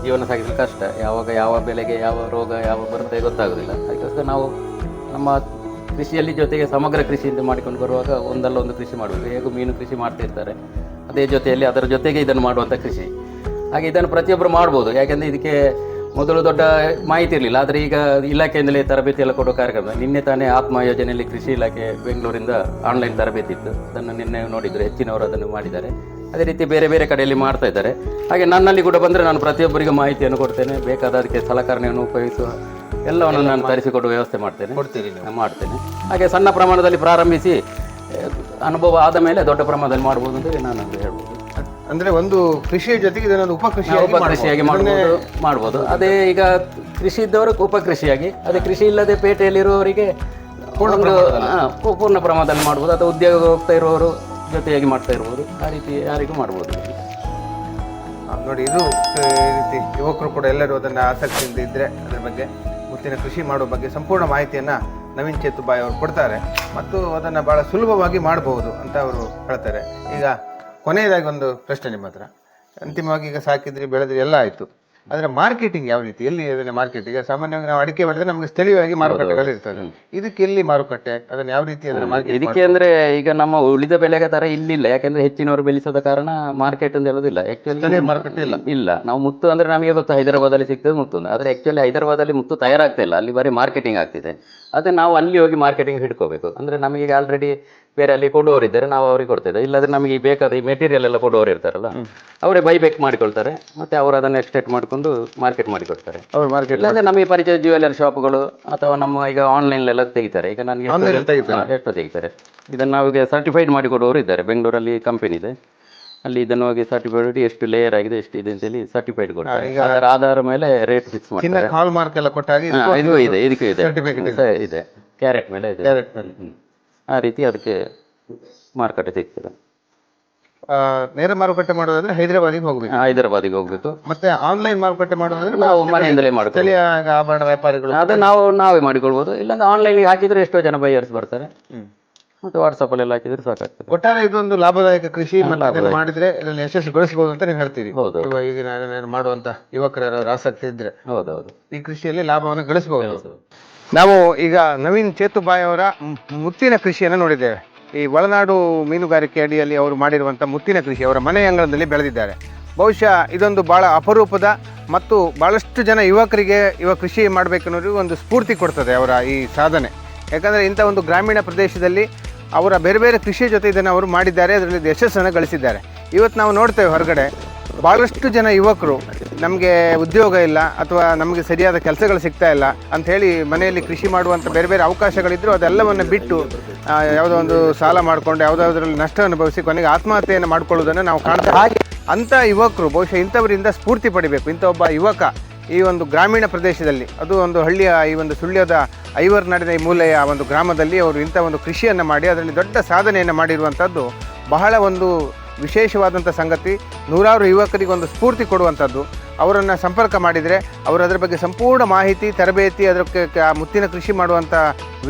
ಜೀವನ ಸಾಗಿಸಲು ಕಷ್ಟ. ಯಾವಾಗ ಯಾವ ಬೆಳೆಗೆ ಯಾವ ರೋಗ ಯಾವ ಬರುತ್ತೆ ಗೊತ್ತಾಗೋದಿಲ್ಲ. ಅದಕ್ಕೋಸ್ಕರ ನಾವು ನಮ್ಮ ಕೃಷಿಯಲ್ಲಿ ಜೊತೆಗೆ ಸಮಗ್ರ ಕೃಷಿಯಿಂದ ಮಾಡಿಕೊಂಡು ಬರುವಾಗ ಒಂದಲ್ಲ ಒಂದು ಕೃಷಿ ಮಾಡಬೇಕು. ಹೇಗೂ ಮೀನು ಕೃಷಿ ಮಾಡ್ತಿರ್ತಾರೆ ಅದೇ ಜೊತೆಯಲ್ಲಿ ಅದರ ಜೊತೆಗೆ ಇದನ್ನು ಮಾಡುವಂಥ ಕೃಷಿ. ಹಾಗೆ ಇದನ್ನು ಪ್ರತಿಯೊಬ್ಬರು ಮಾಡ್ಬೋದು. ಯಾಕೆಂದರೆ ಇದಕ್ಕೆ ಮೊದಲು ದೊಡ್ಡ ಮಾಹಿತಿ ಇರಲಿಲ್ಲ. ಆದರೆ ಈಗ ಇಲಾಖೆಯಿಂದಲೇ ತರಬೇತಿ ಎಲ್ಲ ಕೊಡೋ ಕಾರ್ಯಕ್ರಮ. ನಿನ್ನೆ ತಾನೇ ಆತ್ಮ ಯೋಜನೆಯಲ್ಲಿ ಕೃಷಿ ಇಲಾಖೆ ಬೆಂಗಳೂರಿಂದ ಆನ್ಲೈನ್ ತರಬೇತಿ ಇತ್ತು. ಅದನ್ನು ನಿನ್ನೆ ನೋಡಿದ್ರು. ಹೆಚ್ಚಿನವರು ಅದನ್ನು ಮಾಡಿದ್ದಾರೆ. ಅದೇ ರೀತಿ ಬೇರೆ ಬೇರೆ ಕಡೆಯಲ್ಲಿ ಮಾಡ್ತಾ ಇದ್ದಾರೆ. ಹಾಗೆ ನನ್ನಲ್ಲಿ ಕೂಡ ಬಂದರೆ ನಾನು ಪ್ರತಿಯೊಬ್ಬರಿಗೆ ಮಾಹಿತಿಯನ್ನು ಕೊಡ್ತೇನೆ. ಬೇಕಾದ ಅದಕ್ಕೆ ಸಲಕರಣೆಯನ್ನು ಉಪಯೋಗಿಸುವ ಎಲ್ಲವನ್ನು ನಾನು ತರಿಸಿಕೊಡುವ ವ್ಯವಸ್ಥೆ ಮಾಡ್ತೇನೆ. ಕೊಡ್ತೀನಿ ಮಾಡ್ತೇನೆ. ಹಾಗೆ ಸಣ್ಣ ಪ್ರಮಾಣದಲ್ಲಿ ಪ್ರಾರಂಭಿಸಿ ಅನುಭವ ಆದ ಮೇಲೆ ದೊಡ್ಡ ಪ್ರಮಾಣದಲ್ಲಿ ಮಾಡ್ಬೋದು ಅಂತೇಳಿ ನಾನು ಹೇಳ್ಬೋದು. ಅಂದರೆ ಒಂದು ಕೃಷಿಯ ಜೊತೆಗೆ ಇದನ್ನು ಉಪಕೃಷಿ ಉಪಕೃಷಿಯಾಗಿ ಮಾಡ್ಬೋದು. ಮಾಡ್ಬೋದು. ಅದೇ ಈಗ ಕೃಷಿ ಇದ್ದವರು ಉಪಕೃಷಿಯಾಗಿ ಅದೇ ಕೃಷಿ ಇಲ್ಲದೆ ಪೇಟೆಯಲ್ಲಿರುವವರಿಗೆ ಪೂರ್ಣ ಪ್ರಮಾಣದಲ್ಲಿ ಮಾಡ್ಬೋದು. ಅಥವಾ ಉದ್ಯೋಗ ಹೋಗ್ತಾ ಇರುವವರು ಜೊತೆಯಾಗಿ ಮಾಡ್ತಾ ಇರ್ಬೋದು. ಆ ರೀತಿ ಯಾರಿಗೂ ಮಾಡ್ಬೋದು. ನೋಡಿ, ಇದು ಈ ರೀತಿ ಯುವಕರು ಕೂಡ ಎಲ್ಲರೂ ಅದನ್ನು ಆಸಕ್ತಿಯಿಂದ ಇದ್ದರೆ ಅದರ ಬಗ್ಗೆ ಮುತ್ತಿನ ಕೃಷಿ ಮಾಡುವ ಬಗ್ಗೆ ಸಂಪೂರ್ಣ ಮಾಹಿತಿಯನ್ನು ನವೀನ್ ಚೇತುಬಾಯಿ ಅವರು ಕೊಡ್ತಾರೆ. ಮತ್ತು ಅದನ್ನು ಭಾಳ ಸುಲಭವಾಗಿ ಮಾಡಬಹುದು ಅಂತ ಅವರು ಹೇಳ್ತಾರೆ. ಈಗ ಕೊನೆಯದಾಗಿ ಒಂದು ಪ್ರಶ್ನೆ ನಿಮ್ಮ ಹತ್ರ. ಅಂತಿಮವಾಗಿ ಈಗ ಸಾಕಿದ್ರಿ, ಬೆಳೆದ್ರಿ ಎಲ್ಲ ಆಯಿತು. ಅದರ ಮಾರ್ಕೆಟಿಂಗ್ ಯಾವ ರೀತಿ? ಎಲ್ಲಿ ಅದನ್ನ ಮಾರ್ಕೆಟ್ ಈಗ ಸಾಮಾನ್ಯವಾಗಿ ನಾವು ಅಡಿಕೆ ಮಾಡಿದ್ರೆ ನಮಗೆ ಸ್ಥಳೀಯವಾಗಿ ಮಾರುಕಟ್ಟೆಗಳು ಇರ್ತದೆ. ಇದಕ್ಕೆ ಎಲ್ಲಿ ಮಾರುಕಟ್ಟೆ? ಅದನ್ನ ಯಾವ ರೀತಿ ಅದರ ಮಾರ್ಕೆಟ್ ಇದಕ್ಕೆ ಅಂದ್ರೆ ಈಗ ನಮ್ಮ ಉಳಿದ ಬೆಳೆಗೆ ತರ ಇಲ್ಲಿಲ್ಲ. ಯಾಕಂದ್ರೆ ಹೆಚ್ಚಿನವರು ಬೆಳೆಸೋದ ಕಾರಣ ಮಾರ್ಕೆಟ್ ಅಂತ ಹೇಳೋದಿಲ್ಲ. ಆಕ್ಚುಲಿ ಮಾರುಕಟ್ಟೆ ಇಲ್ಲ. ಇಲ್ಲ. ನಾವು ಮುತ್ತು ಅಂದ್ರೆ ನಮಗೆ ಗೊತ್ತು ಹೈದರಾಬಾದಲ್ಲಿ ಸಿಗ್ತದೆ ಮುತ್ತು. ಆದ್ರೆ ಆಕ್ಚುಲಿ ಹೈದರಾಬಾದಲ್ಲಿ ಮುತ್ತು ತಯಾರಾಗ್ತಾ ಇಲ್ಲ. ಅಲ್ಲಿ ಬರೀ ಮಾರ್ಕೆಟಿಂಗ್ ಆಗ್ತಿದೆ. ಅದೇ ನಾವು ಅಲ್ಲಿ ಹೋಗಿ ಮಾರ್ಕೆಟಿಂಗ್ ಹಿಡ್ಕೋಬೇಕು. ಅಂದ್ರೆ ನಮಗೆ ಈಗ ಆಲ್ರೆಡಿ ಬೇರೆ ಅಲ್ಲಿ ಕೊಡುವವರು ಇದ್ದಾರೆ ನಾವು ಅವ್ರಿಗೆ ಕೊಡ್ತೇವೆ. ಇಲ್ಲಾದ್ರೆ ನಮಗೆ ಬೇಕಾದ ಈ ಮೆಟೀರಿಯಲ್ ಎಲ್ಲ ಕೊಡುವವರು ಇರ್ತಾರಲ್ಲ ಅವರೇ ಬೈಬೇಕ್ ಮಾಡಿಕೊಳ್ತಾರೆ ಮತ್ತೆ ಅವರು ಅದನ್ನು ಎಕ್ಸ್ಟೆಕ್ಟ್ ಮಾಡಿಕೊಂಡು ಮಾರ್ಕೆಟ್ ಮಾಡಿಕೊಡ್ತಾರೆ. ಅವ್ರು ಮಾರ್ಕೆಟ್ ಇಲ್ಲಾಂದ್ರೆ ನಮಗೆ ಪರಿಚಯ ಜ್ಯುವೆಲರಿ ಶಾಪ್ಗಳು ಅಥವಾ ನಮ್ಮ ಈಗ ಆನ್ಲೈನ್ ಎಲ್ಲ ತೆಗಿತಾರೆ. ಈಗ ನನಗೆ ತೆಗಿತಾರೆ? ಹಾ, ಎಷ್ಟು ತೆಗಿತಾರೆ. ಇದನ್ನು ನಾವಿಗೆ ಸರ್ಟಿಫೈಡ್ ಮಾಡಿ ಕೊಡುವವರು ಇದ್ದಾರೆ. ಬೆಂಗಳೂರಲ್ಲಿ ಕಂಪನಿ ಇದೆ. ಅಲ್ಲಿ ಇದನ್ನು ಹೋಗಿ ಸರ್ಟಿಫೈಡ್ ಎಷ್ಟು ಲೇಯರ್ ಆಗಿದೆ ಎಷ್ಟು ಇದೆ ಅಂತೇಳಿ ಸರ್ಟಿಫೈಡ್ ಕೊಡ್ತಾರೆ. ಅದರ ಆಧಾರ ಮೇಲೆ ರೇಟ್ ಫಿಕ್ಸ್ ಮಾಡ್ತಾರೆ. ಹಾಲ್ ಮಾರ್ಕ್ ಎಲ್ಲ ಕೊಟ್ಟಾಗಿ ಹಾ, ಇದು ಇದೆ ಇದಕ್ಕೂ ಇದೆ. Certificate ಇದೆ. ಕ್ಯಾರೆಟ್ ಮೇಲೆ ಇದೆ. ಕ್ಯಾರೆಟ್ ಮೇಲೆ. ಆ ರೀತಿ ಅದಕ್ಕೆ ಮಾರುಕಟ್ಟೆ ಸಿಗ್ತದೆ. ನೇರ ಮಾರುಕಟ್ಟೆ ಮಾಡೋದಾದ್ರೆ ಹೈದರಾಬಾದಿಗೆ ಹೋಗ್ಬೇಕು. ಹೈದರಾಬಾದಿಗೆ ಹೋಗ್ಬೇಕು. ಮತ್ತೆ ಆನ್ಲೈನ್ ಮಾರುಕಟ್ಟೆ ಮಾಡೋದಾದ್ರೆ ನಾವು ಮನೆಯಿಂದಲೇ ಮಾಡ್ತೀವಿ ಆಭರಣ ವ್ಯಾಪಾರಿಗಳು ಅದು ನಾವು ನಾವೇ ಮಾಡಿಕೊಳ್ಬೋದು. ಇಲ್ಲಾಂದ್ರೆ ಆನ್ಲೈನ್ಗೆ ಹಾಕಿದ್ರೆ ಎಷ್ಟೋ ಜನ ಬೈಯರ್ಸ್ ಬರ್ತಾರೆ. ಮತ್ತೆ ವಾಟ್ಸಪ್ ಅಲ್ಲಿ ಹಾಕಿದ್ರೆ ಸಾಕಾಗ್ತದೆ. ಒಟ್ಟಾರೆ ಇದೊಂದು ಲಾಭದಾಯಕ ಕೃಷಿ ಮಾಡಿದ್ರೆ ಇದನ್ನು ಯಶಸ್ವಿಗೊಳಿಸಬಹುದು ಅಂತ ನೀವು ಹೇಳ್ತೀರಿ. ಈಗಿನ ಮಾಡುವಂತ ಯುವಕರ ಆಸಕ್ತಿ ಇದ್ರೆ ಹೌದೌದು ಈ ಕೃಷಿಯಲ್ಲಿ ಲಾಭವನ್ನು ಗಳಿಸಬಹುದು. ನಾವು ಈಗ ನವೀನ್ ಚೇತುಬಾಯಿ ಅವರ ಮುತ್ತಿನ ಕೃಷಿಯನ್ನು ನೋಡಿದ್ದೇವೆ. ಈ ಒಳನಾಡು ಮೀನುಗಾರಿಕೆ ಅಡಿಯಲ್ಲಿ ಅವರು ಮಾಡಿರುವಂಥ ಮುತ್ತಿನ ಕೃಷಿ ಅವರ ಮನೆ ಅಂಗಳದಲ್ಲಿ ಬೆಳೆದಿದ್ದಾರೆ. ಬಹುಶಃ ಇದೊಂದು ಭಾಳ ಅಪರೂಪದ ಮತ್ತು ಭಾಳಷ್ಟು ಜನ ಯುವಕರಿಗೆ ಇವ ಕೃಷಿ ಮಾಡಬೇಕನ್ನೋರಿಗೆ ಒಂದು ಸ್ಫೂರ್ತಿ ಕೊಡ್ತದೆ ಅವರ ಈ ಸಾಧನೆ. ಯಾಕಂದರೆ ಇಂಥ ಒಂದು ಗ್ರಾಮೀಣ ಪ್ರದೇಶದಲ್ಲಿ ಅವರ ಬೇರೆ ಬೇರೆ ಕೃಷಿ ಜೊತೆ ಇದನ್ನು ಅವರು ಮಾಡಿದ್ದಾರೆ, ಅದರಲ್ಲಿ ಯಶಸ್ಸನ್ನು ಗಳಿಸಿದ್ದಾರೆ. ಇವತ್ತು ನಾವು ನೋಡ್ತೇವೆ ಹೊರಗಡೆ ಭಾಳಷ್ಟು ಜನ ಯುವಕರು ನಮಗೆ ಉದ್ಯೋಗ ಇಲ್ಲ ಅಥವಾ ನಮಗೆ ಸರಿಯಾದ ಕೆಲಸಗಳು ಸಿಗ್ತಾ ಇಲ್ಲ ಅಂತ ಹೇಳಿ ಮನೆಯಲ್ಲಿ ಕೃಷಿ ಮಾಡುವಂಥ ಬೇರೆ ಬೇರೆ ಅವಕಾಶಗಳಿದ್ದರೂ ಅದೆಲ್ಲವನ್ನು ಬಿಟ್ಟು ಯಾವುದೋ ಒಂದು ಸಾಲ ಮಾಡಿಕೊಂಡು ಯಾವುದಾದ್ರಲ್ಲಿ ನಷ್ಟ ಅನುಭವಿಸಿ ಕೊನೆಗೆ ಆತ್ಮಹತ್ಯೆಯನ್ನು ಮಾಡಿಕೊಳ್ಳೋದನ್ನು ನಾವು ಕಾಣ್ತೇವೆ ಹಾಗೆ ಅಂಥ ಯುವಕರು ಬಹುಶಃ ಇಂಥವರಿಂದ ಸ್ಫೂರ್ತಿ ಪಡಿಬೇಕು. ಇಂಥ ಒಬ್ಬ ಯುವಕ ಈ ಒಂದು ಗ್ರಾಮೀಣ ಪ್ರದೇಶದಲ್ಲಿ, ಅದು ಒಂದು ಹಳ್ಳಿಯ ಈ ಒಂದು ಸುಳ್ಯದ ಐವರ್ನಾಡಿನ ಈ ಮೂಲೆಯ ಒಂದು ಗ್ರಾಮದಲ್ಲಿ ಅವರು ಇಂಥ ಒಂದು ಕೃಷಿಯನ್ನು ಮಾಡಿ, ಅದರಲ್ಲಿ ದೊಡ್ಡ ಸಾಧನೆಯನ್ನು ಮಾಡಿರುವಂಥದ್ದು ಬಹಳ ಒಂದು ವಿಶೇಷವಾದಂಥ ಸಂಗತಿ. ನೂರಾರು ಯುವಕರಿಗೆ ಒಂದು ಸ್ಫೂರ್ತಿ ಕೊಡುವಂಥದ್ದು. ಅವರನ್ನು ಸಂಪರ್ಕ ಮಾಡಿದರೆ ಅವರು ಅದರ ಬಗ್ಗೆ ಸಂಪೂರ್ಣ ಮಾಹಿತಿ, ತರಬೇತಿ ಅದಕ್ಕೆ ಮುತ್ತಿನ ಕೃಷಿ ಮಾಡುವಂಥ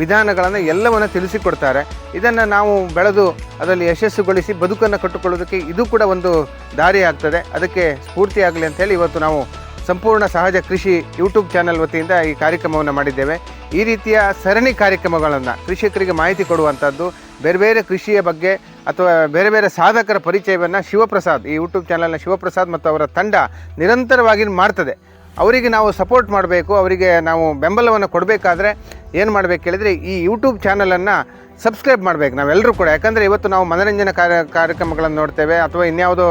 ವಿಧಾನಗಳನ್ನು ಎಲ್ಲವನ್ನು ತಿಳಿಸಿಕೊಡ್ತಾರೆ. ಇದನ್ನು ನಾವು ಬೆಳೆದು ಅದರಲ್ಲಿ ಯಶಸ್ಸುಗೊಳಿಸಿ ಬದುಕನ್ನು ಕಟ್ಟಿಕೊಳ್ಳೋದಕ್ಕೆ ಇದು ಕೂಡ ಒಂದು ದಾರಿ ಆಗ್ತದೆ. ಅದಕ್ಕೆ ಸ್ಫೂರ್ತಿಯಾಗಲಿ ಅಂತೇಳಿ ಇವತ್ತು ನಾವು ಸಂಪೂರ್ಣ ಸಹಜ ಕೃಷಿ ಯೂಟ್ಯೂಬ್ ಚಾನೆಲ್ ವತಿಯಿಂದ ಈ ಕಾರ್ಯಕ್ರಮವನ್ನು ಮಾಡಿದ್ದೇವೆ. ಈ ರೀತಿಯ ಸರಣಿ ಕಾರ್ಯಕ್ರಮಗಳನ್ನು ಕೃಷಿಕರಿಗೆ ಮಾಹಿತಿ ಕೊಡುವಂಥದ್ದು ಬೇರೆ ಬೇರೆ ಕೃಷಿಯ ಬಗ್ಗೆ ಅಥವಾ ಬೇರೆ ಬೇರೆ ಸಾಧಕರ ಪರಿಚಯವನ್ನು ಶಿವಪ್ರಸಾದ್, ಈ ಯೂಟ್ಯೂಬ್ ಚಾನಲ್ನ ಶಿವಪ್ರಸಾದ್ ಮತ್ತು ಅವರ ತಂಡ ನಿರಂತರವಾಗಿ ಮಾಡ್ತದೆ. ಅವರಿಗೆ ನಾವು ಸಪೋರ್ಟ್ ಮಾಡಬೇಕು, ಅವರಿಗೆ ನಾವು ಬೆಂಬಲವನ್ನು ಕೊಡಬೇಕಾದ್ರೆ ಏನು ಮಾಡಬೇಕು ಹೇಳಿದರೆ ಈ ಯೂಟ್ಯೂಬ್ ಚಾನಲನ್ನು ಸಬ್ಸ್ಕ್ರೈಬ್ ಮಾಡಬೇಕು ನಾವೆಲ್ಲರೂ ಕೂಡ. ಯಾಕಂದರೆ ಇವತ್ತು ನಾವು ಮನರಂಜನಾ ಕಾರ್ಯ, ಕಾರ್ಯಕ್ರಮಗಳನ್ನು ನೋಡ್ತೇವೆ ಅಥವಾ ಇನ್ಯಾವುದೋ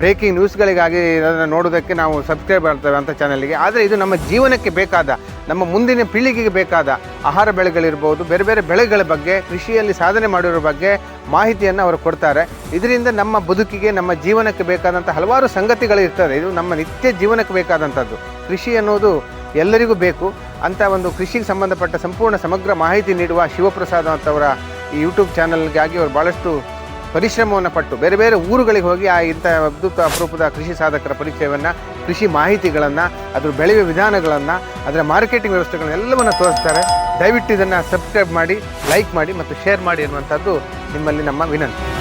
ಬ್ರೇಕಿಂಗ್ ನ್ಯೂಸ್ಗಳಿಗಾಗಿ ಅದನ್ನು ನೋಡೋದಕ್ಕೆ ನಾವು ಸಬ್ಸ್ಕ್ರೈಬ್ ಮಾಡ್ತೇವೆ ಅಂತ ಚಾನಲ್ಗೆ ಆದರೆ ಇದು ನಮ್ಮ ಜೀವನಕ್ಕೆ ಬೇಕಾದ, ನಮ್ಮ ಮುಂದಿನ ಪೀಳಿಗೆಗೆ ಬೇಕಾದ ಆಹಾರ ಬೆಳೆಗಳಿರ್ಬೋದು, ಬೇರೆ ಬೇರೆ ಬೆಳೆಗಳ ಬಗ್ಗೆ, ಕೃಷಿಯಲ್ಲಿ ಸಾಧನೆ ಮಾಡಿರೋ ಬಗ್ಗೆ ಮಾಹಿತಿಯನ್ನು ಅವರು ಕೊಡ್ತಾರೆ. ಇದರಿಂದ ನಮ್ಮ ಬದುಕಿಗೆ, ನಮ್ಮ ಜೀವನಕ್ಕೆ ಬೇಕಾದಂಥ ಹಲವಾರು ಸಂಗತಿಗಳು ಇರ್ತದೆ. ಇದು ನಮ್ಮ ನಿತ್ಯ ಜೀವನಕ್ಕೆ ಬೇಕಾದಂಥದ್ದು ಕೃಷಿ ಅನ್ನೋದು ಎಲ್ಲರಿಗೂ ಬೇಕು ಅಂತ ಒಂದು ಕೃಷಿಗೆ ಸಂಬಂಧಪಟ್ಟ ಸಂಪೂರ್ಣ ಸಮಗ್ರ ಮಾಹಿತಿ ನೀಡುವ ಶಿವಪ್ರಸಾದ್ ಅಂತವರ ಈ ಯೂಟ್ಯೂಬ್ ಚಾನಲ್ಗಾಗಿ ಅವರು ಭಾಳಷ್ಟು ಪರಿಶ್ರಮವನ್ನು ಪಟ್ಟು ಬೇರೆ ಬೇರೆ ಊರುಗಳಿಗೆ ಹೋಗಿ ಆ ಇಂಥ ಅದ್ಭುತ ಅಪರೂಪದ ಕೃಷಿ ಸಾಧಕರ ಪರಿಚಯವನ್ನು, ಕೃಷಿ ಮಾಹಿತಿಗಳನ್ನು, ಅದರ ಬೆಳೆಯುವ ವಿಧಾನಗಳನ್ನು, ಅದರ ಮಾರ್ಕೆಟಿಂಗ್ ವ್ಯವಸ್ಥೆಗಳನ್ನೆಲ್ಲವನ್ನು ತೋರಿಸ್ತಾರೆ. ದಯವಿಟ್ಟು ಇದನ್ನು ಸಬ್ಸ್ಕ್ರೈಬ್ ಮಾಡಿ, ಲೈಕ್ ಮಾಡಿ ಮತ್ತು ಶೇರ್ ಮಾಡಿ ಅನ್ನುವಂಥದ್ದು ನಿಮ್ಮಲ್ಲಿ ನಮ್ಮ ವಿನಂತಿ.